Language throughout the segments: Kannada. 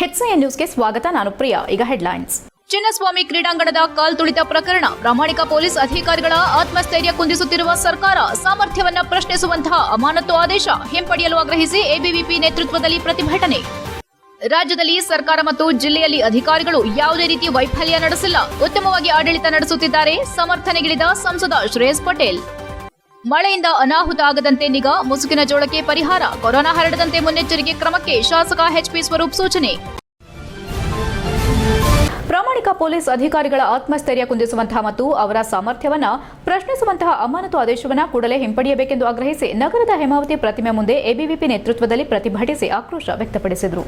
ಹೆಚ್ಐಎನ್ ನ್ಯೂಸ್ಗೆ ಸ್ವಾಗತ, ನಾನು ಪ್ರಿಯಾ. ಈಗ ಹೆಡ್ಲೈನ್ಸ್ ಚಿನ್ನಸ್ವಾಮಿ ಕ್ರೀಡಾಂಗಣದ ಕಾಲ್ ತುಳಿತ ಪ್ರಕರಣ. ಪ್ರಾಮಾಣಿಕ ಪೊಲೀಸ್ ಅಧಿಕಾರಿಗಳ ಆತ್ಮಸ್ಥೈರ್ಯ ಕುಂದಿಸುತ್ತಿರುವ ಸರ್ಕಾರ ಸಾಮರ್ಥ್ಯವನ್ನ ಪ್ರಶ್ನಿಸುವಂತಹ ಅಮಾನತು ಆದೇಶ ಹಿಂಪಡೆಯಲು ಆಗ್ರಹಿಸಿ ಎಬಿವಿಪಿ ನೇತೃತ್ವದಲ್ಲಿ ಪ್ರತಿಭಟನೆ. ರಾಜ್ಯದಲ್ಲಿ ಸರ್ಕಾರ ಮತ್ತು ಜಿಲ್ಲೆಯಲ್ಲಿ ಅಧಿಕಾರಿಗಳು ಯಾವುದೇ ರೀತಿ ವೈಫಲ್ಯ ನಡೆಸಿಲ್ಲ. ಉತ್ತಮವಾಗಿ ಆಡಳಿತ ನಡೆಸುತ್ತಿದ್ದಾರೆ. ಸಮರ್ಥನೆಗಿಳಿದ ಸಂಸದ ಶ್ರೇಯಸ್ ಪಟೇಲ್. ಮಳೆಯಿಂದ ಅನಾಹುತ ಆಗದಂತೆ ನಿಗಾ, ಮುಸುಕಿನ ಜೋಳಕ್ಕೆ ಪರಿಹಾರ, ಕೊರೋನಾ ಹರಡದಂತೆ ಮುನ್ನೆಚ್ಚರಿಕೆ ಕ್ರಮಕ್ಕೆ ಶಾಸಕ ಎಚ್ಪಿ ಸ್ವರೂಪ್ ಸೂಚನೆ. ಪ್ರಾಮಾಣಿಕ ಪೊಲೀಸ್ ಅಧಿಕಾರಿಗಳ ಆತ್ಮಸ್ಥೈರ್ಯ ಕುಂದಿಸುವಂತಹ ಮತ್ತು ಅವರ ಸಾಮರ್ಥ್ಯವನ್ನ ಪ್ರಶ್ನಿಸುವಂತಹ ಅಮಾನತು ಆದೇಶವನ್ನ ಕೂಡಲೇ ಹಿಂಪಡೆಯಬೇಕೆಂದು ಆಗ್ರಹಿಸಿ ನಗರದ ಹೇಮಾವತಿ ಪ್ರತಿಮೆ ಮುಂದೆ ಎಬಿವಿಪಿ ನೇತೃತ್ವದಲ್ಲಿ ಪ್ರತಿಭಟಿಸಿ ಆಕ್ರೋಶ ವ್ಯಕ್ತಪಡಿಸಿದರು.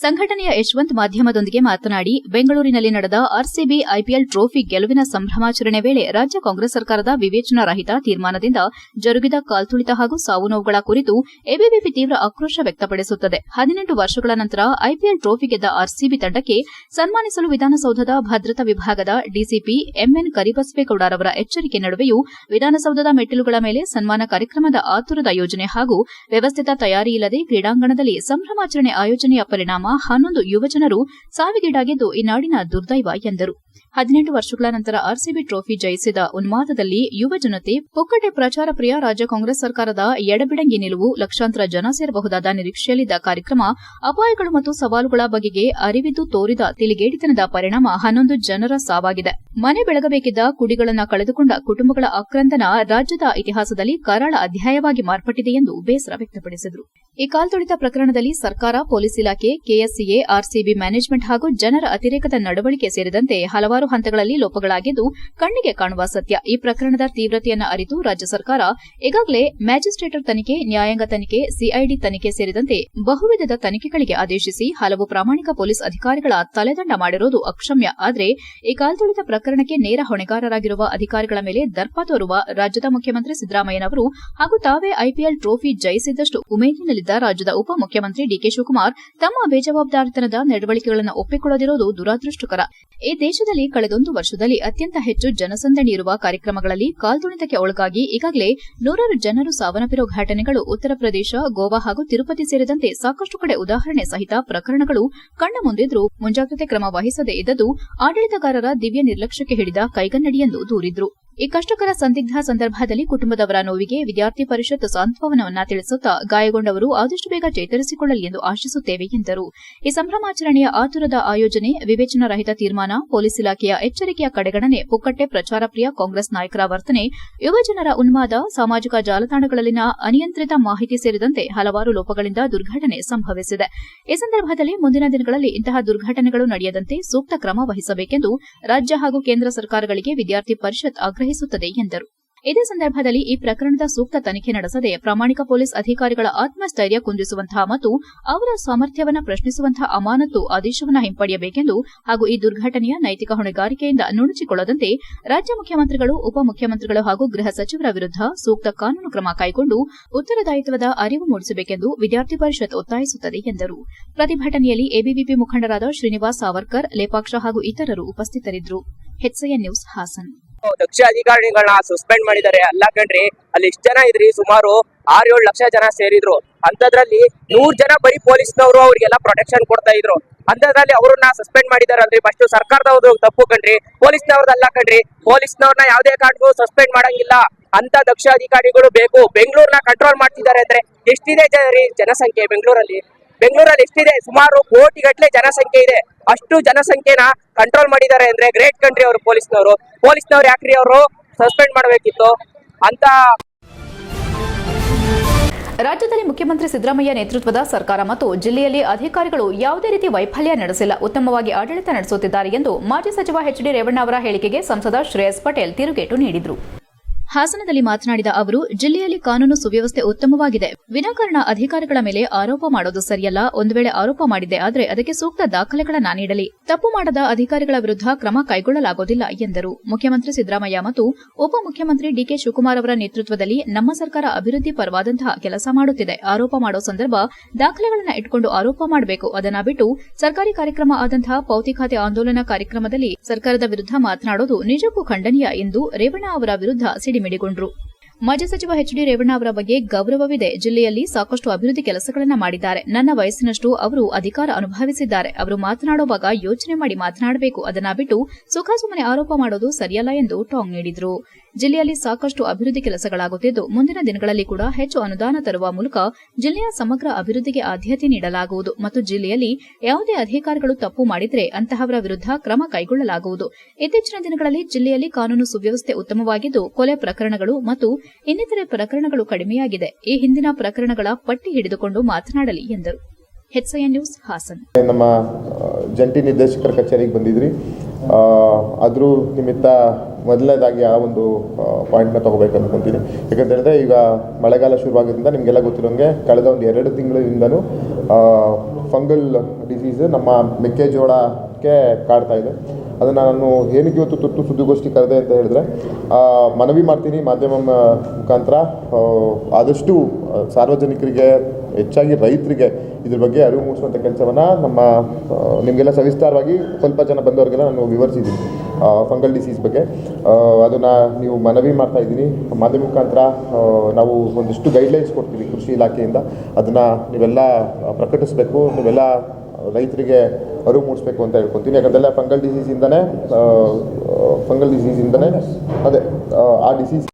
ಸಂಘಟನೆಯ ಯಶವಂತ್ ಮಾಧ್ಯಮದೊಂದಿಗೆ ಮಾತನಾಡಿ, ಬೆಂಗಳೂರಿನಲ್ಲಿ ನಡೆದ ಆರ್ಸಿಬಿ ಐಪಿಎಲ್ ಟ್ರೋಫಿ ಗೆಲುವಿನ ಸಂಭ್ರಮಾಚರಣೆ ವೇಳೆ ರಾಜ್ಯ ಕಾಂಗ್ರೆಸ್ ಸರ್ಕಾರದ ವಿವೇಚನಾ ರಹಿತ ತೀರ್ಮಾನದಿಂದ ಜರುಗಿದ ಕಾಲ್ತುಳಿತ ಹಾಗೂ ಸಾವು ನೋವುಗಳ ಕುರಿತು ಎಬಿಬಿಪಿ ತೀವ್ರ ಆಕ್ರೋಶ ವ್ಯಕ್ತಪಡಿಸುತ್ತದೆ. ಹದಿನೆಂಟು ವರ್ಷಗಳ ನಂತರ ಐಪಿಎಲ್ ಟ್ರೋಫಿ ಗೆದ್ದ ಆರ್ಸಿಬಿ ತಂಡಕ್ಕೆ ಸನ್ಮಾನಿಸಲು ವಿಧಾನಸೌಧದ ಭದ್ರತಾ ವಿಭಾಗದ ಡಿಸಿಪಿ ಎಂಎನ್ ಕರಿಬಸವೇಗೌಡರವರ ಎಚ್ಚರಿಕೆ ನಡುವೆಯೂ ವಿಧಾನಸೌಧದ ಮೆಟ್ಟಿಲುಗಳ ಮೇಲೆ ಸನ್ಮಾನ ಕಾರ್ಯಕ್ರಮದ ಆತುರದ ಯೋಜನೆ ಹಾಗೂ ವ್ಯವಸ್ಥಿತ ತಯಾರಿ ಇಲ್ಲದೆ ಕ್ರೀಡಾಂಗಣದಲ್ಲಿ ಸಂಭ್ರಮಾಚರಣೆ ಆಯೋಜನೆಯ ಪರಿಣಾಮ ಹನ್ನೊಂದು ಯುವಜನರು ಸಾವಿಗೀಡಾಗಿದ್ದು ಈ ನಾಡಿನ ದುರ್ದೈವ ಎಂದರು. ಹದಿನೆಂಟು ವರ್ಷಗಳ ನಂತರ ಆರ್ಸಿಬಿ ಟ್ರೋಫಿ ಜಯಿಸಿದ ಉನ್ಮಾದದಲ್ಲಿ ಯುವ ಜನತೆ ಪುಕ್ಕಟೆ ಪ್ರಚಾರ ಪ್ರಿಯ ರಾಜ್ಯ ಕಾಂಗ್ರೆಸ್ ಸರ್ಕಾರದ ಎಡಬಿಡಂಗಿ ನಿಲುವು ಲಕ್ಷಾಂತರ ಜನ ಸೇರಬಹುದಾದ ನಿರೀಕ್ಷೆಯಲ್ಲಿದ್ದ ಕಾರ್ಯಕ್ರಮ, ಅಪಾಯಗಳು ಮತ್ತು ಸವಾಲುಗಳ ಬಗೆಗೆ ಅರಿವಿದ್ದು ತೋರಿದ ತಿಳಿಗೇಡಿತನದ ಪರಿಣಾಮ ಹನ್ನೊಂದು ಜನರ ಸಾವಾಗಿದೆ. ಮನೆ ಬೆಳಗಬೇಕಿದ್ದ ಕುಡಿಗಳನ್ನು ಕಳೆದುಕೊಂಡ ಕುಟುಂಬಗಳ ಆಕ್ರಂದನ ರಾಜ್ಯದ ಇತಿಹಾಸದಲ್ಲಿ ಕರಾಳ ಅಧ್ಯಾಯವಾಗಿ ಮಾರ್ಪಟ್ಟಿದೆ ಎಂದು ಬೇಸರ ವ್ಯಕ್ತಪಡಿಸಿದರು. ಈ ಕಾಲ್ತುಳಿತ ಪ್ರಕರಣದಲ್ಲಿ ಸರ್ಕಾರ, ಪೊಲೀಸ್ ಇಲಾಖೆ, ಕೆಎಸ್ಸಿಎ, ಆರ್ಸಿಬಿ ಮ್ಯಾನೇಜ್ಮೆಂಟ್ ಹಾಗೂ ಜನರ ಅತಿರೇಕದ ನಡವಳಿಕೆ ಸೇರಿದಂತೆ ಹಲವಾರು ಹಂತಗಳಲ್ಲಿ ಲೋಪಗಳಾಗಿದ್ದು, ಕಣ್ಣಿಗೆ ಕಾಣುವ ಸತ್ಯ ಈ ಪ್ರಕರಣದ ತೀವ್ರತೆಯನ್ನು ಅರಿತು ರಾಜ್ಯ ಸರ್ಕಾರ ಈಗಾಗಲೇ ಮ್ಯಾಜಿಸ್ಟ್ರೇಟರ್ ತನಿಖೆ, ನ್ಯಾಯಾಂಗ ತನಿಖೆ, ಸಿಐಡಿ ತನಿಖೆ ಸೇರಿದಂತೆ ಬಹುವಿಧದ ತನಿಖೆಗಳಿಗೆ ಆದೇಶಿಸಿ ಹಲವು ಪ್ರಾಮಾಣಿಕ ಪೊಲೀಸ್ ಅಧಿಕಾರಿಗಳ ತಲೆದಂಡ ಮಾಡಿರುವುದು ಅಕ್ಷಮ್ಯ. ಆದರೆ ಈ ಕಾಲ್ತುಳಿತ ಪ್ರಕರಣಕ್ಕೆ ನೇರ ಹೊಣೆಗಾರರಾಗಿರುವ ಅಧಿಕಾರಿಗಳ ಮೇಲೆ ದರ್ಪ ತೋರುವ ರಾಜ್ಯದ ಮುಖ್ಯಮಂತ್ರಿ ಸಿದ್ದರಾಮಯ್ಯನವರು ಹಾಗೂ ತಾವೇ ಐಪಿಎಲ್ ಟ್ರೋಫಿ ಜಯಿಸಿದ್ದಷ್ಟು ಉಮೇದಿನಲ್ಲಿದ್ದ ರಾಜ್ಯದ ಉಪಮುಖ್ಯಮಂತ್ರಿ ಡಿಕೆ ಶಿವಕುಮಾರ್ ತಮ್ಮ ಬೇಜವಾಬ್ದಾರಿತನದ ನಡವಳಿಕೆಗಳನ್ನು ಒಪ್ಪಿಕೊಳ್ಳದಿರುವುದು ದುರಾದೃಷ್ಟಕರ. ಈ ದೇಶದಲ್ಲಿ ಕಳೆದೊಂದು ವರ್ಷದಲ್ಲಿ ಅತ್ಯಂತ ಹೆಚ್ಚು ಜನಸಂದಣಿ ಇರುವ ಕಾರ್ಯಕ್ರಮಗಳಲ್ಲಿ ಕಾಲ್ತುಣಿತಕ್ಕೆ ಒಳಗಾಗಿ ಈಗಾಗಲೇ ನೂರಾರು ಜನರು ಸಾವನ್ನಪ್ಪಿರುವ ಘಟನೆಗಳು ಉತ್ತರ ಪ್ರದೇಶ, ಗೋವಾ ಹಾಗೂ ತಿರುಪತಿ ಸೇರಿದಂತೆ ಸಾಕಷ್ಟು ಕಡೆ ಉದಾಹರಣೆ ಸಹಿತ ಪ್ರಕರಣಗಳು ಕಣ್ಣ ಮುಂದಿದ್ರೂ ಮುಂಜಾಗ್ರತೆ ಕ್ರಮ ವಹಿಸದೇ ಇದ್ದದ್ದು ಆಡಳಿತಗಾರರ ದಿವ್ಯ ನಿರ್ಲಕ್ಷ್ಯಕ್ಕೆ ಹಿಡಿದ ಕೈಗನ್ನಡಿ ಎಂದು ದೂರಿದ್ರು. ಈ ಕಷ್ಟಕರ ಸಂದಿಗ್ಧ ಸಂದರ್ಭದಲ್ಲಿ ಕುಟುಂಬದವರ ನೋವಿಗೆ ವಿದ್ಯಾರ್ಥಿ ಪರಿಷತ್ ಸಾಂತ್ವನವನ್ನ ತಿಳಿಸುತ್ತಾ ಗಾಯಗೊಂಡವರು ಆದಷ್ಟು ಬೇಗ ಚೇತರಿಸಿಕೊಳ್ಳಲಿ ಎಂದು ಆಶಿಸುತ್ತೇವೆ ಎಂದರು. ಈ ಸಂಭ್ರಮಾಚರಣೆಯ ಆತುರದ ಆಯೋಜನೆ ವಿವೇಚನಾ ರಹಿತ ತೀರ್ಮಾನ, ಪೊಲೀಸ್ ಇಲಾಖೆಯ ಎಚ್ಚರಿಕೆಯ ಕಡೆಗಣನೆ, ಪುಕ್ಕಟ್ಟೆ ಪ್ರಚಾರ ಪ್ರಿಯ ಕಾಂಗ್ರೆಸ್ ನಾಯಕರ ವರ್ತನೆ, ಯುವಜನರ ಉನ್ಮಾದ, ಸಾಮಾಜಿಕ ಜಾಲತಾಣಗಳಲ್ಲಿನ ಅನಿಯಂತ್ರಿತ ಮಾಹಿತಿ ಸೇರಿದಂತೆ ಹಲವಾರು ಲೋಪಗಳಿಂದ ದುರ್ಘಟನೆ ಸಂಭವಿಸಿದೆ. ಈ ಸಂದರ್ಭದಲ್ಲಿ ಮುಂದಿನ ದಿನಗಳಲ್ಲಿ ಇಂತಹ ದುರ್ಘಟನೆಗಳು ನಡೆಯದಂತೆ ಸೂಕ್ತ ಕ್ರಮ ವಹಿಸಬೇಕೆಂದು ರಾಜ್ಯ ಹಾಗೂ ಕೇಂದ್ರ ಸರ್ಕಾರಗಳಿಗೆ ವಿದ್ಯಾರ್ಥಿ ಪರಿಷತ್ ಆಗ್ರಹಿಸುತ್ತದೆ ಎಂದರು. ಇದೇ ಸಂದರ್ಭದಲ್ಲಿ ಈ ಪ್ರಕರಣದ ಸೂಕ್ತ ತನಿಖೆ ನಡೆಸದೆ ಪ್ರಾಮಾಣಿಕ ಪೊಲೀಸ್ ಅಧಿಕಾರಿಗಳ ಆತ್ಮಸ್ಥೈರ್ಯ ಕುಂದಿಸುವಂತಹ ಮತ್ತು ಅವರ ಸಾಮರ್ಥ್ಯವನ್ನು ಪ್ರಶ್ನಿಸುವಂತಹ ಅಮಾನತು ಆದೇಶವನ್ನು ಹಿಂಪಡೆಯಬೇಕೆಂದು ಹಾಗೂ ಈ ದುರ್ಘಟನೆಯ ನೈತಿಕ ಹೊಣೆಗಾರಿಕೆಯಿಂದ ನುಣುಚಿಕೊಳ್ಳದಂತೆ ರಾಜ್ಯ ಮುಖ್ಯಮಂತ್ರಿಗಳು, ಉಪಮುಖ್ಯಮಂತ್ರಿಗಳು ಹಾಗೂ ಗೃಹ ಸಚಿವರ ವಿರುದ್ಧ ಸೂಕ್ತ ಕಾನೂನು ಕ್ರಮ ಕೈಗೊಂಡು ಉತ್ತರದಾಯಿತ್ವದ ಅರಿವು ಮೂಡಿಸಬೇಕೆಂದು ವಿದ್ಯಾರ್ಥಿ ಪರಿಷತ್ ಒತ್ತಾಯಿಸುತ್ತದೆ ಎಂದರು. ಪ್ರತಿಭಟನೆಯಲ್ಲಿ ಎಬಿವಿಪಿ ಮುಖಂಡರಾದ ಶ್ರೀನಿವಾಸ್ ಸಾವರ್ಕರ್, ಲೇಪಾಕ್ಷ ಹಾಗೂ ಇತರರು ಉಪಸ್ಥಿತರಿದ್ದರು. HIN news Haasan. ದಕ್ಷ ಅಧಿಕಾರಿಗಳನ್ನ ಸಸ್ಪೆಂಡ್ ಮಾಡಿದ್ದಾರೆ. ಅಲ್ಲ ಕಣ್ರಿ, ಅಲ್ಲಿ ಇಷ್ಟ ಜನ ಇದ್ರಿ, ಸುಮಾರು ಆರ್ ಏಳು ಲಕ್ಷ ಜನ ಸೇರಿದ್ರು. ಅಂತದ್ರಲ್ಲಿ ನೂರ್ ಜನ ಬರೀ ಪೊಲೀಸ್ನವರು ಅವ್ರಿಗೆಲ್ಲ ಪ್ರೊಟೆಕ್ಷನ್ ಕೊಡ್ತಾ ಇದ್ರು. ಅಂತದ್ರಲ್ಲಿ ಅವ್ರನ್ನ ಸಸ್ಪೆಂಡ್ ಮಾಡಿದಾರೆ ಅಂದ್ರೆ ಫಸ್ಟ್ ಸರ್ಕಾರದವ್ರು ತಪ್ಪು ಕಣ್ರಿ. ಪೊಲೀಸ್ನವ್ರದ್ದಲ್ಲ ಕಣ್ರಿ. ಪೊಲೀಸ್ನವ್ರನ್ನ ಯಾವ್ದೇ ಕಾರಣಕ್ಕೂ ಸಸ್ಪೆಂಡ್ ಮಾಡಂಗಿಲ್ಲ. ಅಂತ ದಕ್ಷ ಅಧಿಕಾರಿಗಳು ಬೇಕು. ಬೆಂಗಳೂರ್ನ ಕಂಟ್ರೋಲ್ ಮಾಡ್ತಿದ್ದಾರೆ ಅಂದ್ರೆ ಎಷ್ಟಿದೆ ಜನ- ಜನಸಂಖ್ಯೆ ಬೆಂಗಳೂರಲ್ಲಿ? ಬೆಂಗಳೂರಲ್ಲಿ ಎಷ್ಟಿದೆ? ಸುಮಾರು ಕೋಟಿ ಗಟ್ಟಲೆ ಜನಸಂಖ್ಯೆ ಇದೆ. ಅಷ್ಟು ಜನಸಂಖ್ಯೆನ ಕಂಟ್ರೋಲ್ ಮಾಡಿದ್ದಾರೆ ಅಂದ್ರೆ ಗ್ರೇಟ್ ಕಂಟ್ರಿ ಅವರು, ಪೊಲೀಸ್ನವರು. ಪೊಲೀಸ್ನವ್ರು ಯಾಕ್ರಿ ಅವರು ಸಸ್ಪೆಂಡ್ ಮಾಡಬೇಕಿತ್ತು? ಅಂತ ರಾಜ್ಯದಲ್ಲಿ ಮುಖ್ಯಮಂತ್ರಿ ಸಿದ್ದರಾಮಯ್ಯ ನೇತೃತ್ವದ ಸರ್ಕಾರ ಮತ್ತು ಜಿಲ್ಲೆಯಲ್ಲಿ ಅಧಿಕಾರಿಗಳು ಯಾವುದೇ ರೀತಿ ವೈಫಲ್ಯ ನಡೆಸಿಲ್ಲ, ಉತ್ತಮವಾಗಿ ಆಡಳಿತ ನಡೆಸುತ್ತಿದ್ದಾರೆ ಎಂದು ಮಾಜಿ ಸಚಿವ ಎಚ್ ಡಿ ರೇವಣ್ಣ ಅವರ ಹೇಳಿಕೆಗೆ ಸಂಸದ ಶ್ರೇಯಸ್ ಪಟೇಲ್ ತಿರುಗೇಟು ನೀಡಿದರು. ಹಾಸನದಲ್ಲಿ ಮಾತನಾಡಿದ ಅವರು, ಜಿಲ್ಲೆಯಲ್ಲಿ ಕಾನೂನು ಸುವ್ಯವಸ್ಥೆ ಉತ್ತಮವಾಗಿದೆ. ವಿನಾಕಾರಣ ಅಧಿಕಾರಿಗಳ ಮೇಲೆ ಆರೋಪ ಮಾಡೋದು ಸರಿಯಲ್ಲ. ಒಂದು ವೇಳೆ ಆರೋಪ ಮಾಡಿದ್ದೆ ಆದರೆ ಅದಕ್ಕೆ ಸೂಕ್ತ ದಾಖಲೆಗಳನ್ನ ನೀಡಲಿ. ತಪ್ಪು ಮಾಡದ ಅಧಿಕಾರಿಗಳ ವಿರುದ್ಧ ಕ್ರಮ ಕೈಗೊಳ್ಳಲಾಗುವುದಿಲ್ಲ ಎಂದರು. ಮುಖ್ಯಮಂತ್ರಿ ಸಿದ್ದರಾಮಯ್ಯ ಮತ್ತು ಉಪಮುಖ್ಯಮಂತ್ರಿ ಡಿಕೆ ಶಿವಕುಮಾರ್ ಅವರ ನೇತೃತ್ವದಲ್ಲಿ ನಮ್ಮ ಸರ್ಕಾರ ಅಭಿವೃದ್ಧಿ ಪರವಾದಂತಹ ಕೆಲಸ ಮಾಡುತ್ತಿದೆ. ಆರೋಪ ಮಾಡೋ ಸಂದರ್ಭ ದಾಖಲೆಗಳನ್ನ ಇಟ್ಕೊಂಡು ಆರೋಪ ಮಾಡಬೇಕು. ಅದನ್ನ ಬಿಟ್ಟು ಸರ್ಕಾರಿ ಕಾರ್ಯಕ್ರಮ ಆದಂತಹ ಪೌತಿ ಖಾತೆ ಆಂದೋಲನ ಕಾರ್ಯಕ್ರಮದಲ್ಲಿ ಸರ್ಕಾರದ ವಿರುದ್ಧ ಮಾತನಾಡೋದು ನಿಜಕ್ಕೂ ಖಂಡನೀಯ ಎಂದು ರೇವಣ್ಣ ಅವರ ವಿರುದ್ಧ ಸಿಡಿಮಿಡಿಗೊಂಡರು ಮಾಜಿ ಸಚಿವ ಎಚ್ ಡಿ ರೇವಣ್ಣ ಅವರ ಬಗ್ಗೆ ಗೌರವವಿದೆ. ಜಿಲ್ಲೆಯಲ್ಲಿ ಸಾಕಷ್ಟು ಅಭಿವೃದ್ಧಿ ಕೆಲಸಗಳನ್ನು ಮಾಡಿದ್ದಾರೆ. ನನ್ನ ವಯಸ್ಸಿನಷ್ಟು ಅವರು ಅಧಿಕಾರ ಅನುಭವಿಸಿದ್ದಾರೆ. ಅವರು ಮಾತನಾಡುವಾಗ ಯೋಚನೆ ಮಾಡಿ ಮಾತನಾಡಬೇಕು. ಅದನ್ನ ಬಿಟ್ಟು ಸುಖಾಸುಮ್ಮನೆ ಆರೋಪ ಮಾಡೋದು ಸರಿಯಲ್ಲ ಎಂದು ಟಾಂಗ್ ನೀಡಿದರು. ಜಿಲ್ಲೆಯಲ್ಲಿ ಸಾಕಷ್ಟು ಅಭಿವೃದ್ಧಿ ಕೆಲಸಗಳಾಗುತ್ತಿದ್ದು, ಮುಂದಿನ ದಿನಗಳಲ್ಲಿ ಕೂಡ ಹೆಚ್ಚು ಅನುದಾನ ತರುವ ಮೂಲಕ ಜಿಲ್ಲೆಯ ಸಮಗ್ರ ಅಭಿವೃದ್ಧಿಗೆ ಆದ್ಯತೆ ನೀಡಲಾಗುವುದು ಮತ್ತು ಜಿಲ್ಲೆಯಲ್ಲಿ ಯಾವುದೇ ಅಧಿಕಾರಿಗಳು ತಪ್ಪು ಮಾಡಿದರೆ ಅಂತಹವರ ವಿರುದ್ಧ ಕ್ರಮ ಕೈಗೊಳ್ಳಲಾಗುವುದು. ಇತ್ತೀಚಿನ ದಿನಗಳಲ್ಲಿ ಜಿಲ್ಲೆಯಲ್ಲಿ ಕಾನೂನು ಸುವ್ಯವಸ್ಥೆ ಉತ್ತಮವಾಗಿದ್ದು, ಕೊಲೆ ಪ್ರಕರಣಗಳು ಮತ್ತು ಇನ್ನಿತರೆ ಪ್ರಕರಣಗಳು ಕಡಿಮೆಯಾಗಿದೆ. ಈ ಹಿಂದಿನ ಪ್ರಕರಣಗಳ ಪಟ್ಟಿ ಹಿಡಿದುಕೊಂಡು ಮಾತನಾಡಲಿ ಎಂದರು. ನ್ಯೂಸ್ ಹಾಸನ್. ನಮ್ಮ ಜಂಟಿ ನಿರ್ದೇಶಕರ ಕಚೇರಿಗೆ ಬಂದಿದ್ರಿ. ಅದ್ರ ನಿಮಿತ್ತ ಮೊದಲನೇದಾಗಿ ಆ ಒಂದು ಪಾಯಿಂಟ್ನ ತೊಗೋಬೇಕು ಅನ್ಕೊಂತೀನಿ ಯಾಕಂತ ಹೇಳಿದ್ರೆ ಈಗ ಮಳೆಗಾಲ ಶುರುವಾಗಿದ್ದರಿಂದ ನಿಮಗೆಲ್ಲ ಗೊತ್ತಿರೋಂಗೆ ಕಳೆದ ಒಂದು ಎರಡು ತಿಂಗಳಿಂದನೂ ಫಂಗಲ್ ಡಿಸೀಸ್ ನಮ್ಮ ಮೆಕ್ಕೆಜೋಳಕ್ಕೆ ಕಾಡ್ತಾ ಇದೆ. ಅದನ್ನು ನಾನು ಏನಕ್ಕೆ ಇವತ್ತು ತುರ್ತು ಸುದ್ದಿಗೋಷ್ಠಿ ಕರೆದೆ ಅಂತ ಹೇಳಿದ್ರೆ ಮನವಿ ಮಾಡ್ತೀನಿ ಮಾಧ್ಯಮ ಮುಖಾಂತರ. ಆದಷ್ಟು ಸಾರ್ವಜನಿಕರಿಗೆ ಹೆಚ್ಚಾಗಿ ರೈತರಿಗೆ ಇದ್ರ ಬಗ್ಗೆ ಅರಿವು ಮೂಡಿಸುವಂಥ ಕೆಲಸವನ್ನು ನಮ್ಮ ನಿಮಗೆಲ್ಲ ಸವಿಸ್ತಾರವಾಗಿ ಸ್ವಲ್ಪ ಜನ ಬಂದವರಿಗೆಲ್ಲ ನಾನು ವಿವರಿಸಿದ್ದೀನಿ ಫಂಗಲ್ ಡಿಸೀಸ್ ಬಗ್ಗೆ. ಅದನ್ನು ನೀವು ಮನವಿ ಮಾಡ್ತಾ ಇದ್ದೀನಿ. ಮಾಧ್ಯಮ ಮುಖಾಂತರ ನಾವು ಒಂದಿಷ್ಟು ಗೈಡ್ಲೈನ್ಸ್ ಕೊಡ್ತೀವಿ ಕೃಷಿ ಇಲಾಖೆಯಿಂದ. ಅದನ್ನು ನೀವೆಲ್ಲ ಪ್ರಕಟಿಸಬೇಕು. ನೀವೆಲ್ಲ ರೈತರಿಗೆ ಅರಿವು ಮೂಡಿಸ್ಬೇಕು ಅಂತ ಹೇಳ್ಕೊತೀನಿ. ಯಾಕಂದ್ರೆ ಫಂಗಲ್ ಡಿಸೀಸಿಂದನೇ ಫಂಗಲ್ ಡಿಸೀಸಿಂದನೇ ಅದೇ ಆ, ಡಿಸೀಸ್